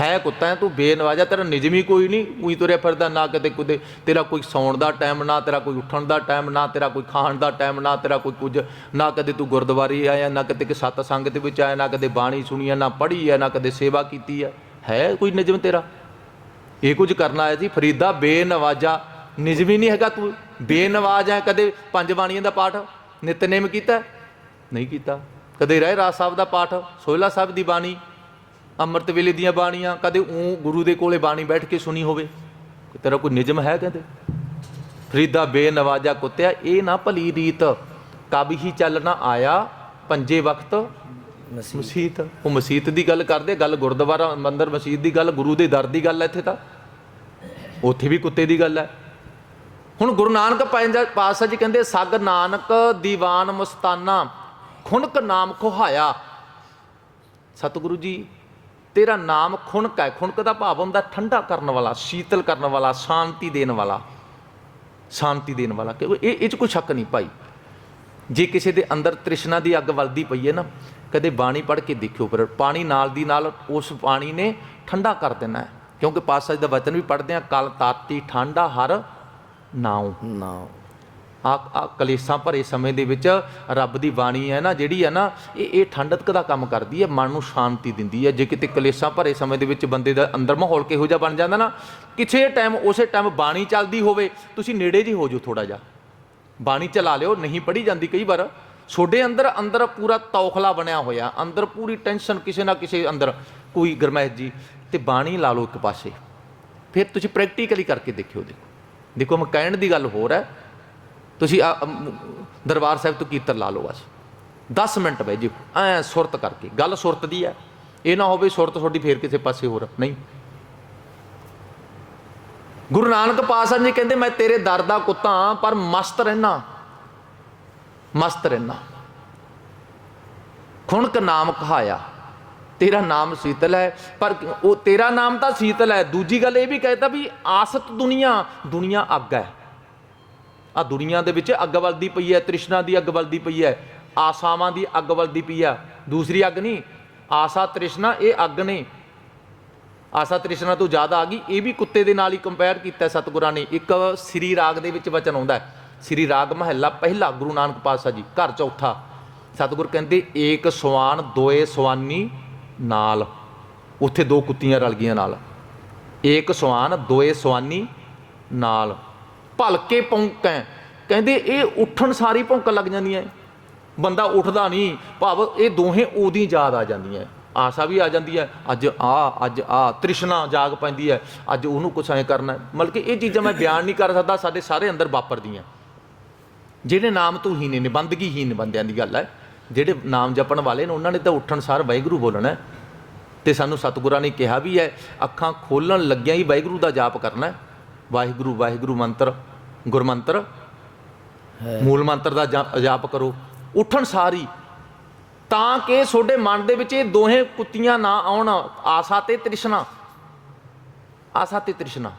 ਹੈ ਕੁੱਤਾ ਹੈ, ਤੂੰ ਬੇਨਵਾਜਾ ਤੇਰਾ ਨਿਯਮ ਕੋਈ ਨਹੀਂ, ਉਹੀ ਤੁਰਿਆ ਫਿਰਦਾ ਨਾ ਕਦੇ ਕੁਦੇ ਤੇਰਾ ਕੋਈ ਸੌਣ ਦਾ ਟਾਈਮ ਨਾ, ਤੇਰਾ ਕੋਈ ਉੱਠਣ ਦਾ ਟਾਈਮ ਨਾ, ਤੇਰਾ ਕੋਈ ਖਾਣ ਦਾ ਟਾਈਮ ਨਾ, ਤੇਰਾ ਕੋਈ ਕੁਝ, ਨਾ ਕਦੇ ਤੂੰ ਗੁਰਦੁਆਰੇ ਆਇਆ, ਨਾ ਕਦੇ ਕਿ ਸਤ ਸੰਗਤ ਵਿੱਚ ਆਇਆ, ਨਾ ਕਦੇ ਬਾਣੀ ਸੁਣੀ ਹੈ ਨਾ ਪੜ੍ਹੀ ਹੈ ਨਾ ਕਦੇ ਸੇਵਾ ਕੀਤੀ ਹੈ ਹੈ ਕੋਈ ਨਿਯਮ ਤੇਰਾ? ਇਹ ਕੁਝ ਕਰਨਾ ਆਇਆ ਸੀ, ਫਰੀਦਾ ਬੇਨਵਾਜਾ। ਨਿਜਮੀ ਨਹੀਂ ਹੈਗਾ ਤੂੰ। ਬੇਨਵਾਜ ਹੈ ਕਦੇ ਪੰਜ ਬਾਣੀਆਂ ਦਾ ਪਾਠ, ਨਿਤਨੇਮ ਕੀਤਾ? ਨਹੀਂ ਕੀਤਾ। ਕਦੇ ਰਹਿ ਰਾਜ ਸਾਹਿਬ ਦਾ ਪਾਠ, ਸੋਹਿਲਾ ਸਾਹਿਬ ਦੀ ਬਾਣੀ ਅੰਮ੍ਰਿਤ ਵੇਲੇ ਦੀਆਂ ਬਾਣੀਆਂ ਕਦੇ ਉਹ ਗੁਰੂ ਦੇ ਕੋਲੇ ਬਾਣੀ ਬੈਠ ਕੇ ਸੁਣੀ ਹੋਵੇ। ਤੇਰਾ ਕੋਈ ਨਿਜਮ ਹੈ ਕਹਿੰਦੇ? ਫਰੀਦਾ ਬੇਨਵਾਜਾ ਕੁੱਤਿਆ ਇਹ ਨਾ ਭਲੀ ਰੀਤ ਕਬ ਹੀ ਚੱਲਣਾ ਆਇਆ ਪੰਜੇ ਵਕਤ ਮਸਜਿਦ ਉਹ ਮਸਜਿਦ ਦੀ ਗੱਲ ਕਰਦੇ ਗੱਲ ਗੁਰਦੁਆਰਾ ਮੰਦਰ ਮਸਜਿਦ ਦੀ ਗੱਲ ਗੁਰੂ ਦੇ ਦਰ ਦੀ ਗੱਲ ਹੈ ਇੱਥੇ ਤਾਂ। ਉੱਥੇ ਵੀ ਕੁੱਤੇ ਦੀ ਗੱਲ ਹੈ। ਹੁਣ ਗੁਰੂ ਨਾਨਕ ਪਾਤਸ਼ਾਹ ਪਾਤਸ਼ਾਹ ਜੀ ਕਹਿੰਦੇ ਸਗ ਨਾਨਕ ਦੀਵਾਨ ਮਸਤਾਨਾ ਖੁਣਕ ਨਾਮ ਖੁਹਾਇਆ। ਸਤਿਗੁਰੂ ਜੀ ਤੇਰਾ ਨਾਮ ਖੁਣਕ ਹੈ। ਖੁਣਕ ਦਾ ਭਾਵ ਹੁੰਦਾ ਠੰਡਾ ਕਰਨ ਵਾਲਾ, ਸ਼ੀਤਲ ਕਰਨ ਵਾਲਾ, ਸ਼ਾਂਤੀ ਦੇਣ ਵਾਲਾ। ਸ਼ਾਂਤੀ ਦੇਣ ਵਾਲਾ। ਕਿਉਂਕਿ ਇਹ ਇਹ ਚ ਕੋਈ ਸ਼ੱਕ ਨਹੀਂ ਭਾਈ। ਜੇ ਕਿਸੇ ਦੇ ਅੰਦਰ ਤ੍ਰਿਸ਼ਨਾ ਦੀ ਅੱਗ ਵਲਦੀ ਪਈ ਹੈ ਨਾ, ਕਦੇ ਬਾਣੀ ਪੜ੍ਹ ਕੇ ਦੇਖਿਓ ਪਰ ਪਾਣੀ ਨਾਲ ਦੀ ਨਾਲ ਉਸ ਪਾਣੀ ਨੇ ਠੰਡਾ ਕਰ ਦੇਣਾ ਹੈ। ਕਿਉਂਕਿ ਪਾਤਸ਼ਾਹ ਜੀ ਦਾ ਵਚਨ ਵੀ ਪੜ੍ਹਦੇ ਆ, ਕਲ ਤਾਤੀ ਠੰਡਾ ਹਰ ਨਾਉ। ਨਾ ਆ ਆ ਕਲੇਸ਼ਾਂ ਭਰੇ ਸਮੇਂ ਦੇ ਵਿੱਚ ਰੱਬ ਦੀ ਬਾਣੀ ਹੈ ਨਾ, ਜਿਹੜੀ ਹੈ ਨਾ, ਇਹ ਇਹ ਠੰਡਕ ਦਾ ਕੰਮ ਕਰਦੀ ਹੈ, ਮਨ ਨੂੰ ਸ਼ਾਂਤੀ ਦਿੰਦੀ ਹੈ। ਜੇ ਕਿਤੇ ਕਲੇਸ਼ਾਂ ਭਰੇ ਸਮੇਂ ਦੇ ਵਿੱਚ ਬੰਦੇ ਦਾ ਅੰਦਰ ਮਾਹੌਲ ਕਿਹੋ ਜਿਹਾ ਬਣ ਜਾਂਦਾ ਨਾ, ਕਿਸੇ ਟਾਈਮ ਉਸੇ ਟਾਈਮ ਬਾਣੀ ਚੱਲਦੀ ਹੋਵੇ, ਤੁਸੀਂ ਨੇੜੇ ਜੀ ਹੋ ਜਾਓ ਥੋੜਾ ਜਿਹਾ। ਬਾਣੀ ਚਲਾ ਲਿਓ, ਨਹੀਂ ਪੜੀ ਜਾਂਦੀ ਕਈ ਵਾਰ। ਛੋਡੇ ਅੰਦਰ ਅੰਦਰ ਪੂਰਾ ਤੌਖਲਾ ਬਣਿਆ ਹੋਇਆ, ਅੰਦਰ ਪੂਰੀ ਟੈਨਸ਼ਨ ਕਿਸੇ ਨਾ ਕਿਸੇ ਅੰਦਰ। ਕੋਈ ਗਰਮੈਸ਼ ਜੀ, ਤੇ ਬਾਣੀ ਲਾ ਲਓ ਇੱਕ ਪਾਸੇ। ਫਿਰ ਤੁਸੀਂ ਪ੍ਰੈਕਟੀਕਲੀ ਕਰਕੇ ਦੇਖਿਓ, ਦੇਖੋ। ਦੇਖੋ, ਮੈਂ ਕਹਿਣ ਦੀ ਗੱਲ ਹੋਰ ਹੈ ਤੁਸੀਂ ਆ, ਦਰਬਾਰ ਸਾਹਿਬ ਤੋਂ ਕੀਰਤਨ ਲਾ ਲਓ ਬਸ। 10 ਮਿੰਟ ਬਹਿ ਜੀ ਐ ਸੁਰਤ ਕਰਕੇ। ਗੱਲ ਸੁਰਤ ਦੀ ਹੈ। ਇਹ ਨਾ ਹੋਵੇ ਸੁਰਤ ਤੁਹਾਡੀ ਫੇਰ ਕਿਸੇ ਪਾਸੇ ਹੋਰ। ਨਹੀਂ। ਗੁਰੂ ਨਾਨਕ ਪਾਤਸ਼ਾਹ ਜੀ ਕਹਿੰਦੇ ਮੈਂ ਤੇਰੇ ਦਰ ਦਾ ਕੁੱਤਾ ਹਾਂ, ਪਰ ਮਸਤ ਰਹਿਣਾ ਮਸਤ ਰਹਿਣਾ ਖੁਣਕ ਨਾਮ ਕਹਾਇਆ। ਤੇਰਾ ਨਾਮ ਸੀਤਲ ਹੈ। ਪਰ ਉਹ ਤੇਰਾ ਨਾਮ ਤਾਂ ਸੀਤਲ ਹੈ। ਦੂਜੀ ਗੱਲ ਇਹ ਵੀ ਕਹਿਤਾ ਵੀ ਆਸਤ ਦੁਨੀਆ ਦੁਨੀਆ ਅੱਗ ਹੈ। ਆ ਦੁਨੀਆ ਦੇ ਵਿੱਚ ਅੱਗ ਬਲਦੀ ਪਈ ਹੈ, ਤ੍ਰਿਸ਼ਨਾ ਦੀ ਅੱਗ ਬਲਦੀ ਪਈ ਹੈ, ਆਸਾਵਾਂ ਦੀ ਅੱਗ ਬਲਦੀ ਪਈ ਹੈ। ਦੂਸਰੀ ਅੱਗ ਨਹੀਂ, ਆਸਾ, ਤ੍ਰਿਸ਼ਨਾ, ਇਹ ਅੱਗ ਨੇ। ਆਸਾ, ਤ੍ਰਿਸ਼ਨਾ ਤੋਂ ਜ਼ਿਆਦਾ ਆ ਗਈ, ਇਹ ਵੀ ਕੁੱਤੇ ਦੇ ਨਾਲ ਹੀ ਕੰਪੇਅਰ ਕੀਤਾ ਸਤਿਗੁਰਾਂ ਨੇ। ਇੱਕ ਸ੍ਰੀ ਰਾਗ ਦੇ ਵਿੱਚ ਵਚਨ ਆਉਂਦਾ ਸ੍ਰੀ ਰਾਗ ਮਹੱਲਾ ਪਹਿਲਾ ਗੁਰੂ ਨਾਨਕ ਪਾਤਸ਼ਾਹ ਜੀ, ਘਰ ਚੌਥਾ। ਸਤਿਗੁਰ ਕਹਿੰਦੇ, ਏਕ ਸਵਾਨ, ਦੋਏ ਸਵਾਨੀ ਨਾਲ। ਉੱਥੇ ਦੋ ਕੁੱਤੀਆਂ ਰਲ ਗਈਆਂ ਨਾਲ। ਏਕ ਸਵਾਨ, ਦੋਏ ਸਵਾਨੀ ਨਾਲ। ਭਲਕੇ ਪੌਂਕੈ ਕਹਿੰਦੇ, ਇਹ ਉੱਠਣ ਸਾਰੀ ਭੌਂਕਣ ਲੱਗ ਜਾਂਦੀਆਂ ਬੰਦਾ ਉੱਠਦਾ ਨਹੀਂ, ਭਾਵ ਇਹ ਦੋਹੇ ਉਹਦੀ ਯਾਦ ਆ ਜਾਂਦੀਆਂ ਆਸਾ ਵੀ ਆ ਜਾਂਦੀ ਹੈ ਅੱਜ ਆ ਅੱਜ ਆ, ਤ੍ਰਿਸ਼ਨਾ ਜਾਗ ਪੈਂਦੀ ਹੈ ਅੱਜ ਉਹਨੂੰ ਕੁਛ ਐ ਕਰਨਾ ਮਤਲਬ ਕਿ ਇਹ ਚੀਜ਼ਾਂ ਮੈਂ ਬਿਆਨ ਨਹੀਂ ਕਰ ਸਕਦਾ, ਸਾਡੇ ਸਾਰੇ ਅੰਦਰ ਵਾਪਰਦੀਆਂ। ਜਿਹੜੇ ਨਾਮ ਤੋਂ ਹੀ ਨੇ ਬੰਦਗੀਹੀਨ ਬੰਦਿਆਂ ਦੀ ਗੱਲ ਹੈ ਜਿਹੜੇ ਨਾਮ ਜਪਣ ਵਾਲੇ ਨੇ, ਉਹਨਾਂ ਨੇ ਤਾਂ ਉੱਠਣ ਸਾਰ ਵਾਹਿਗੁਰੂ ਬੋਲਣਾ ਹੈ। ਤੇ ਸਾਨੂੰ ਸਤਿਗੁਰਾਂ ਨੇ ਕਿਹਾ ਵੀ ਹੈ ਅੱਖਾਂ ਖੋਲਣ ਲੱਗਿਆਂ ਹੀ ਵਾਹਿਗੁਰੂ ਦਾ ਜਾਪ ਕਰਨਾ ਵਾਹਿਗੁਰੂ ਵਾਹਿਗੁਰੂ ਮੰਤਰ। ਗੁਰਮੰਤਰ ਮੂਲ ਮੰਤਰ ਦਾ ਜਾਪ ਕਰੋ। ਉੱਠਣ ਸਾਰੀ ਤਾਂ ਕਿ ਤੁਹਾਡੇ ਮਨ ਦੇ ਵਿੱਚ ਇਹ ਦੋਹੇ ਕੁੱਤੀਆਂ ਨਾ ਆਉਣ। ਆਸਾ ਤੇ ਤ੍ਰਿਸ਼ਨਾ। ਆਸਾ ਤੇ ਤ੍ਰਿਸ਼ਨਾ।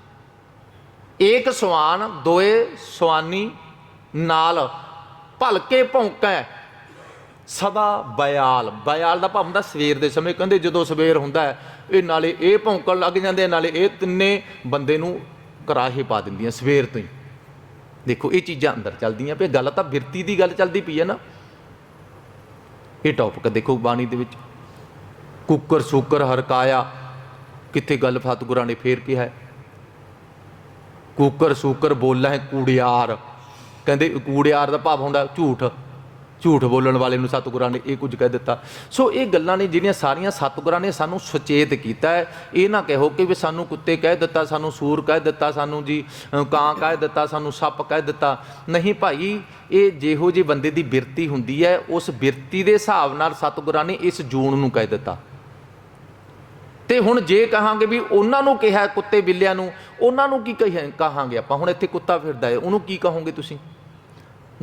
ਏਕ ਸਵਾਨ ਦੋਏ ਸਵਾਨੀ ਨਾਲ ਭਲਕੇ ਭੌਂਕੈ। ਸਦਾ ਬਿਆਲ। ਬਿਆਲ ਦਾ ਭਾਵ ਹੁੰਦਾ ਸਵੇਰ ਦੇ ਸਮੇਂ। ਕਹਿੰਦੇ ਜਦੋਂ ਸਵੇਰ ਹੁੰਦਾ ਹੈ ਇਹ ਨਾਲੇ ਇਹ ਭੌਂਕਣ ਲੱਗ ਜਾਂਦੇ ਨਾਲੇ ਇਹ ਤਿੰਨੇ ਬੰਦੇ ਨੂੰ ਕਰਾਹੇ ਪਾ ਦਿੰਦੀਆਂ ਸਵੇਰ ਤੋਂ ਹੀ। ਦੇਖੋ, ਇਹ ਚੀਜ਼ਾਂ ਅੰਦਰ ਚੱਲਦੀਆਂ ਪਈ ਗੱਲ ਤਾਂ ਬਿਰਤੀ ਦੀ ਗੱਲ ਚੱਲਦੀ ਪਈ ਹੈ ਨਾ। ਇਹ ਟੌਪਿਕ ਦੇਖੋ, ਬਾਣੀ ਦੇ ਵਿੱਚ ਕੁੱਕਰ ਸੂਕਰ ਹਰਕਾਇਆ ਕਿੱਥੇ ਗੱਲ ਫਤਿਗੁਰਾਂ ਨੇ ਫੇਰ ਕਿਹਾ ਹੈ। ਕੁੱਕਰ ਸੂਕਰ ਬੋਲਾ ਹੈ ਕੂੜਿਆਰ। ਕਹਿੰਦੇ ਕੂੜਿਆਰ ਦਾ ਭਾਵ ਹੁੰਦਾ ਝੂਠ। ਝੂਠ ਬੋਲਣ ਵਾਲੇ ਨੂੰ ਸਤਿਗੁਰਾਂ ਨੇ ਇਹ ਕੁਝ ਕਹਿ ਦਿੱਤਾ। ਸੋ ਇਹ ਗੱਲਾਂ ਨੇ ਜਿਹੜੀਆਂ ਸਾਰੀਆਂ ਸਤਿਗੁਰਾਂ ਨੇ ਸਾਨੂੰ ਸੁਚੇਤ ਕੀਤਾ ਹੈ। ਇਹ ਨਾ ਕਹੋ ਕਿ ਵੀ ਸਾਨੂੰ ਕੁੱਤੇ ਕਹਿ ਦਿੱਤਾ, ਸਾਨੂੰ ਸੂਰ ਕਹਿ ਦਿੱਤਾ, ਸਾਨੂੰ ਜੀ ਕਾਂ ਕਹਿ ਦਿੱਤਾ, ਸਾਨੂੰ ਸੱਪ ਕਹਿ ਦਿੱਤਾ। ਨਹੀਂ ਭਾਈ, ਇਹ ਜਿਹੋ ਜਿਹੀ ਬੰਦੇ ਦੀ ਬਿਰਤੀ ਹੁੰਦੀ ਹੈ, ਉਸ ਬਿਰਤੀ ਦੇ ਹਿਸਾਬ ਨਾਲ ਸਤਿਗੁਰਾਂ ਨੇ ਇਸ ਜੂਨ ਨੂੰ ਕਹਿ ਦਿੱਤਾ। ਤੇ ਹੁਣ ਜੇ ਕਹਾਂਗੇ ਵੀ ਉਹਨਾਂ ਨੂੰ ਕਿਹਾ ਕੁੱਤੇ ਬਿੱਲਿਆਂ ਨੂੰ, ਉਹਨਾਂ ਨੂੰ ਕੀ ਕਹੇ- ਕਹਾਂਗੇ ਆਪਾਂ? ਹੁਣ ਇੱਥੇ ਕੁੱਤਾ ਫਿਰਦਾ ਹੈ, ਉਹਨੂੰ ਕੀ ਕਹੋਗੇ ਤੁਸੀਂ?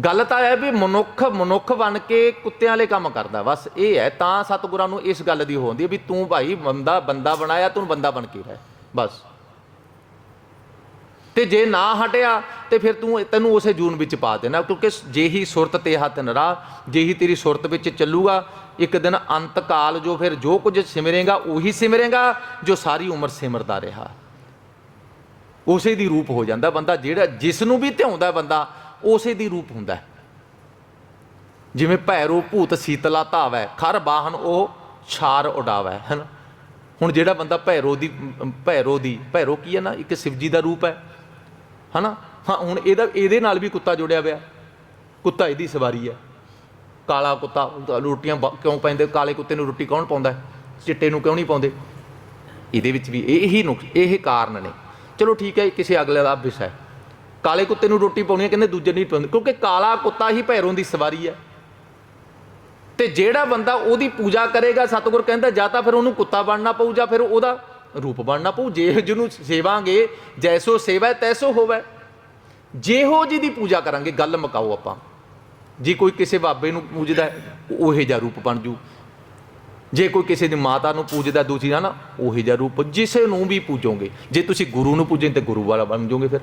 ਗੱਲ ਤਾਂ ਹੈ ਵੀ ਮਨੁੱਖ ਮਨੁੱਖ ਬਣ ਕੇ ਕੁੱਤਿਆਂ ਵਾਲੇ ਕੰਮ ਕਰਦਾ, ਬਸ ਇਹ ਹੈ, ਤਾਂ ਸਤਿਗੁਰਾਂ ਨੂੰ ਇਸ ਗੱਲ ਦੀ ਹੁੰਦੀ ਹੈ ਵੀ ਤੂੰ ਭਾਈ ਬੰਦਾ ਬੰਦਾ ਬਣਾਇਆ, ਤੂੰ ਬੰਦਾ ਬਣ ਕੇ ਰਹਿ, ਬਸ। ਤੇ ਜੇ ਨਾ ਹਟਿਆ, ਤੇ ਫਿਰ ਤੂੰ ਤੈਨੂੰ ਉਸੇ ਜੂਨ ਵਿੱਚ ਪਾ ਦੇਣਾ, ਕਿਉਂਕਿ ਜਿਹੀ ਸੁਰਤ ਤੇ ਹੱਥ ਨਰਾ ਜਿਹੀ ਤੇਰੀ ਸੁਰਤ ਵਿੱਚ ਚੱਲੂਗਾ, ਇੱਕ ਦਿਨ ਅੰਤ ਕਾਲ ਜੋ ਫਿਰ ਜੋ ਕੁਝ ਸਿਮਰੇਗਾ, ਉਹੀ ਸਿਮਰੇਗਾ, ਜੋ ਸਾਰੀ ਉਮਰ ਸਿਮਰਦਾ ਰਿਹਾ। ਉਸੇ ਦੀ ਰੂਪ ਹੋ ਜਾਂਦਾ ਬੰਦਾ ਜਿਹੜਾ, ਜਿਸ ਨੂੰ ਵੀ ਧਿਆਉਂਦਾ ਬੰਦਾ ਉਸੇ ਦੀ ਰੂਪ ਹੁੰਦਾ ਜਿਵੇਂ ਭੈਰੋ ਭੂਤ ਸੀਤਲਾ ਧਾਵੈ, ਖਰ ਬਾਹਨ ਉਹ ਛਾਰ ਉਡਾਵੈ, ਹੈਨਾ? ਹੁਣ ਜਿਹੜਾ ਬੰਦਾ ਭੈਰੋ ਦੀ ਭੈਰੋ ਦੀ, ਭੈਰੋ ਕੀ ਹੈ ਨਾ, ਇੱਕ ਸ਼ਿਵਜੀ ਦਾ ਰੂਪ ਹੈ, ਹਨਾ? ਹਾਂ, ਹੁਣ ਇਹਦਾ, ਇਹਦੇ ਨਾਲ ਵੀ ਕੁੱਤਾ ਜੁੜਿਆ ਹੋਇਆ। ਕੁੱਤਾ ਇਹਦੀ ਸਵਾਰੀ ਹੈ। ਕਾਲਾ ਕੁੱਤਾ, ਰੋਟੀਆਂ ਕਿਉਂ ਪੈਂਦੇ ਕਾਲੇ ਕੁੱਤੇ ਨੂੰ ਰੋਟੀ ਕੌਣ ਪਾਉਂਦਾ ਚਿੱਟੇ ਨੂੰ ਕਿਉਂ ਨਹੀਂ ਪਾਉਂਦੇ? ਇਹਦੇ ਵਿੱਚ ਵੀ ਇਹੀ ਨੁਕਸ ਇਹ ਕਾਰਨ ਨੇ। ਚਲੋ ਠੀਕ ਹੈ ਕਿਸੇ ਅਗਲੇ ਦਾ ਵਿਸ਼ਾ ਹੈ। ਕਾਲੇ ਕੁੱਤੇ ਨੂੰ ਰੋਟੀ ਪਾਉਣੀ ਹੈ ਕਹਿੰਦੇ ਦੂਜੇ ਨਹੀਂ ਪਾਉਂਦੇ ਕਿਉਂਕਿ ਕਾਲਾ ਕੁੱਤਾ ਹੀ ਭੈਰੋਂ ਦੀ ਸਵਾਰੀ ਹੈ ਤੇ ਜਿਹੜਾ ਬੰਦਾ ਉਹਦੀ ਪੂਜਾ ਕਰੇਗਾ ਸਤਿਗੁਰ ਕਹਿੰਦਾ ਜਾਂ ਤਾਂ ਫਿਰ ਉਹਨੂੰ ਕੁੱਤਾ ਬਣਨਾ ਪਊ ਜਾਂ ਫਿਰ ਉਹਦਾ ਰੂਪ ਬਣਨਾ ਪਊ ਜੇ ਜਿਹਨੂੰ ਸੇਵਾਂਗੇ ਜੈਸੋ ਸੇਵਾ ਤੈਸੋ ਹੋਵੇ। ਜਿਹੋ ਜੀ ਦੀ ਪੂਜਾ ਕਰਾਂਗੇ ਗੱਲ ਮੁਕਾਓ ਆਪਾਂ। ਜੇ ਕੋਈ ਕਿਸੇ ਬਾਬੇ ਨੂੰ ਪੂਜਦਾ ਹੈ, ਉਹੇ ਜਿਹਾ ਰੂਪ ਬਣ ਜੂ। ਜੇ ਕੋਈ ਕਿਸੇ ਦੀ ਮਾਤਾ ਨੂੰ ਪੂਜਦਾ ਦੂਜੀ ਨਾ ਨਾ ਉਹੇ ਜਿਹਾ ਰੂਪ ਜਿਸੇ ਨੂੰ ਵੀ ਪੂਜੋਗੇ। ਜੇ ਤੁਸੀਂ ਗੁਰੂ ਨੂੰ ਪੂਜੇ ਤੇ ਗੁਰੂ ਵਾਲਾ ਬਣ ਜਾਓਗੇ ਫਿਰ।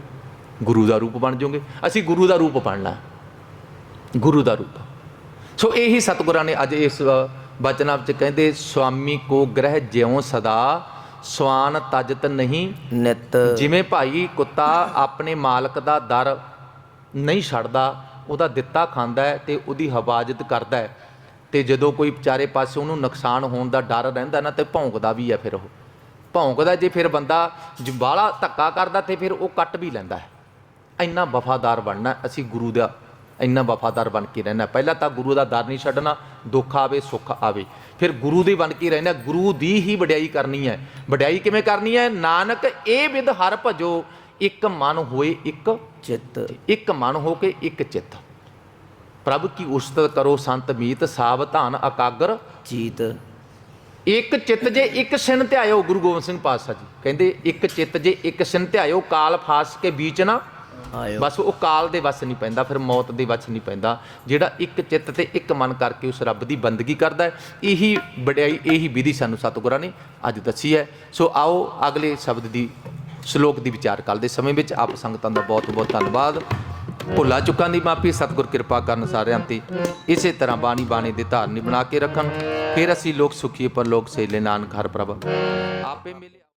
ਗੁਰੂ ਦਾ ਰੂਪ ਬਣ ਜਾਓਗੇ। ਅਸੀਂ ਗੁਰੂ ਦਾ ਰੂਪ ਬਣਨਾ। ਗੁਰੂ ਦਾ ਰੂਪ। ਸੋ ਇਹੀ ਸਤਿਗੁਰਾਂ ਨੇ ਅੱਜ ਇਸ ਬਚਨਾਂ ਵਿੱਚ ਕਹਿੰਦੇ ਸੁਆਮੀ ਕੋ ਗ੍ਰਹਿ ਜਿਉ ਸਦਾ ਸਵਾਨ ਤਜਤ ਨਹੀਂ ਨਿਤ। ਜਿਵੇਂ ਭਾਈ ਕੁੱਤਾ ਆਪਣੇ ਮਾਲਕ ਦਾ ਦਰ ਨਹੀਂ ਛੱਡਦਾ ਉਹਦਾ ਦਿੱਤਾ ਖਾਂਦਾ ਹੈ ਤੇ ਉਹਦੀ ਹਿਫਾਜ਼ਤ ਕਰਦਾ ਹੈ। ਤੇ ਜਦੋਂ ਕੋਈ ਵਿਚਾਰੇ ਪਾਸੇ ਉਹਨੂੰ ਨੁਕਸਾਨ ਹੋਣ ਦਾ ਡਰ ਰਹਿੰਦਾ ਨਾ ਤੇ ਭੌਂਕਦਾ ਵੀ ਹੈ ਫਿਰ ਉਹ। ਭੌਂਕਦਾ ਜੇ ਫਿਰ ਬੰਦਾ ਬਾਹਲਾ ਧੱਕਾ ਕਰਦਾ ਤੇ ਫਿਰ ਉਹ ਕੱਟ ਵੀ ਲੈਂਦਾ ਹੈ। ਇੰਨਾ ਵਫਾਦਾਰ ਬਣਨਾ ਅਸੀਂ ਗੁਰੂ ਦਾ ਇੰਨਾ ਵਫਾਦਾਰ ਬਣ ਕੇ ਰਹਿਣਾ ਪਹਿਲਾਂ ਤਾਂ ਗੁਰੂ ਦਾ ਦਰ ਨਹੀਂ ਛੱਡਣਾ ਦੁੱਖ ਆਵੇ ਸੁੱਖ ਆਵੇ। ਫਿਰ ਗੁਰੂ ਦੀ ਬਣ ਕੇ ਰਹਿਣਾ ਗੁਰੂ ਦੀ ਹੀ ਵਡਿਆਈ ਕਰਨੀ ਹੈ। ਵਡਿਆਈ ਕਿਵੇਂ ਕਰਨੀ ਹੈ? ਨਾਨਕ ਇਹ ਵਿਦ ਹਰ ਭਜੋ ਇੱਕ ਮਨ ਹੋਏ ਇੱਕ ਚਿੱਤ। ਇੱਕ ਮਨ ਹੋ ਕੇ ਇੱਕ ਚਿੱਤ। ਪ੍ਰਭ ਕੀ ਉਸਤਤ ਕਰੋ ਸੰਤ ਮੀਤ ਸਾਵਧਾਨ ਇਕਾਗਰ ਚੀਤ। ਇੱਕ ਚਿੱਤ ਜੇ ਇੱਕ ਸਿਨ ਧਿਆਇਓ ਗੁਰੂ ਗੋਬਿੰਦ ਸਿੰਘ ਪਾਤਸ਼ਾਹ ਜੀ। ਕਹਿੰਦੇ ਇੱਕ ਚਿੱਤ ਜੇ ਇੱਕ ਸਿਨ ਧਿਆਇਓ ਕਾਲ ਫਾਸ ਕੇ ਵਿੱਚ ਨਾ ਬਸ ਉਹ ਕਾਲ ਦੇ ਵਸ ਨਹੀਂ ਪੈਂਦਾ, ਫਿਰ ਮੌਤ ਦੇ ਵਸ ਨਹੀਂ ਪੈਂਦਾ। ਜਿਹੜਾ ਇੱਕ ਚਿੱਤ ਤੇ ਇੱਕ ਮਨ ਕਰਕੇ ਉਸ ਰੱਬ ਦੀ ਬੰਦਗੀ ਕਰਦਾ ਹੈ, ਇਹੀ ਵਡਿਆਈ, ਇਹੀ ਵਿਧੀ ਸਾਨੂੰ ਸਤਿਗੁਰਾਂ ਨੇ ਅੱਜ ਦੱਸੀ ਹੈ। ਸੋ ਆਓ ਅਗਲੇ ਸ਼ਬਦ ਦੀ ਸ਼ਲੋਕ ਦੀ ਵਿਚਾਰ ਕੱਲ ਦੇ ਸਮੇਂ ਵਿੱਚ ਆਪ ਸੰਗਤਾਂ ਦਾ ਬਹੁਤ ਬਹੁਤ ਧੰਨਵਾਦ। ਭੁੱਲਾ ਚੁੱਕਾਂ ਦੀ ਮਾਫੀ, ਸਤਿਗੁਰ ਕਿਰਪਾ ਕਰਨ ਸਾਰਿਆਂ ਤੇ। ਇਸੇ ਤਰ੍ਹਾਂ ਬਾਣੀ ਬਾਣੀ ਦੇ ਧਾਰਨੀ ਬਣਾ ਕੇ ਰੱਖਣ। ਫਿਰ ਅਸੀਂ ਲੋਕ ਸੁਖੀ ਪਰ ਲੋਕ ਸੇਲੇ ਨਾਨਕ, ਹਰ ਪ੍ਰਭ। ਆਪੇ ਮਿਲੇ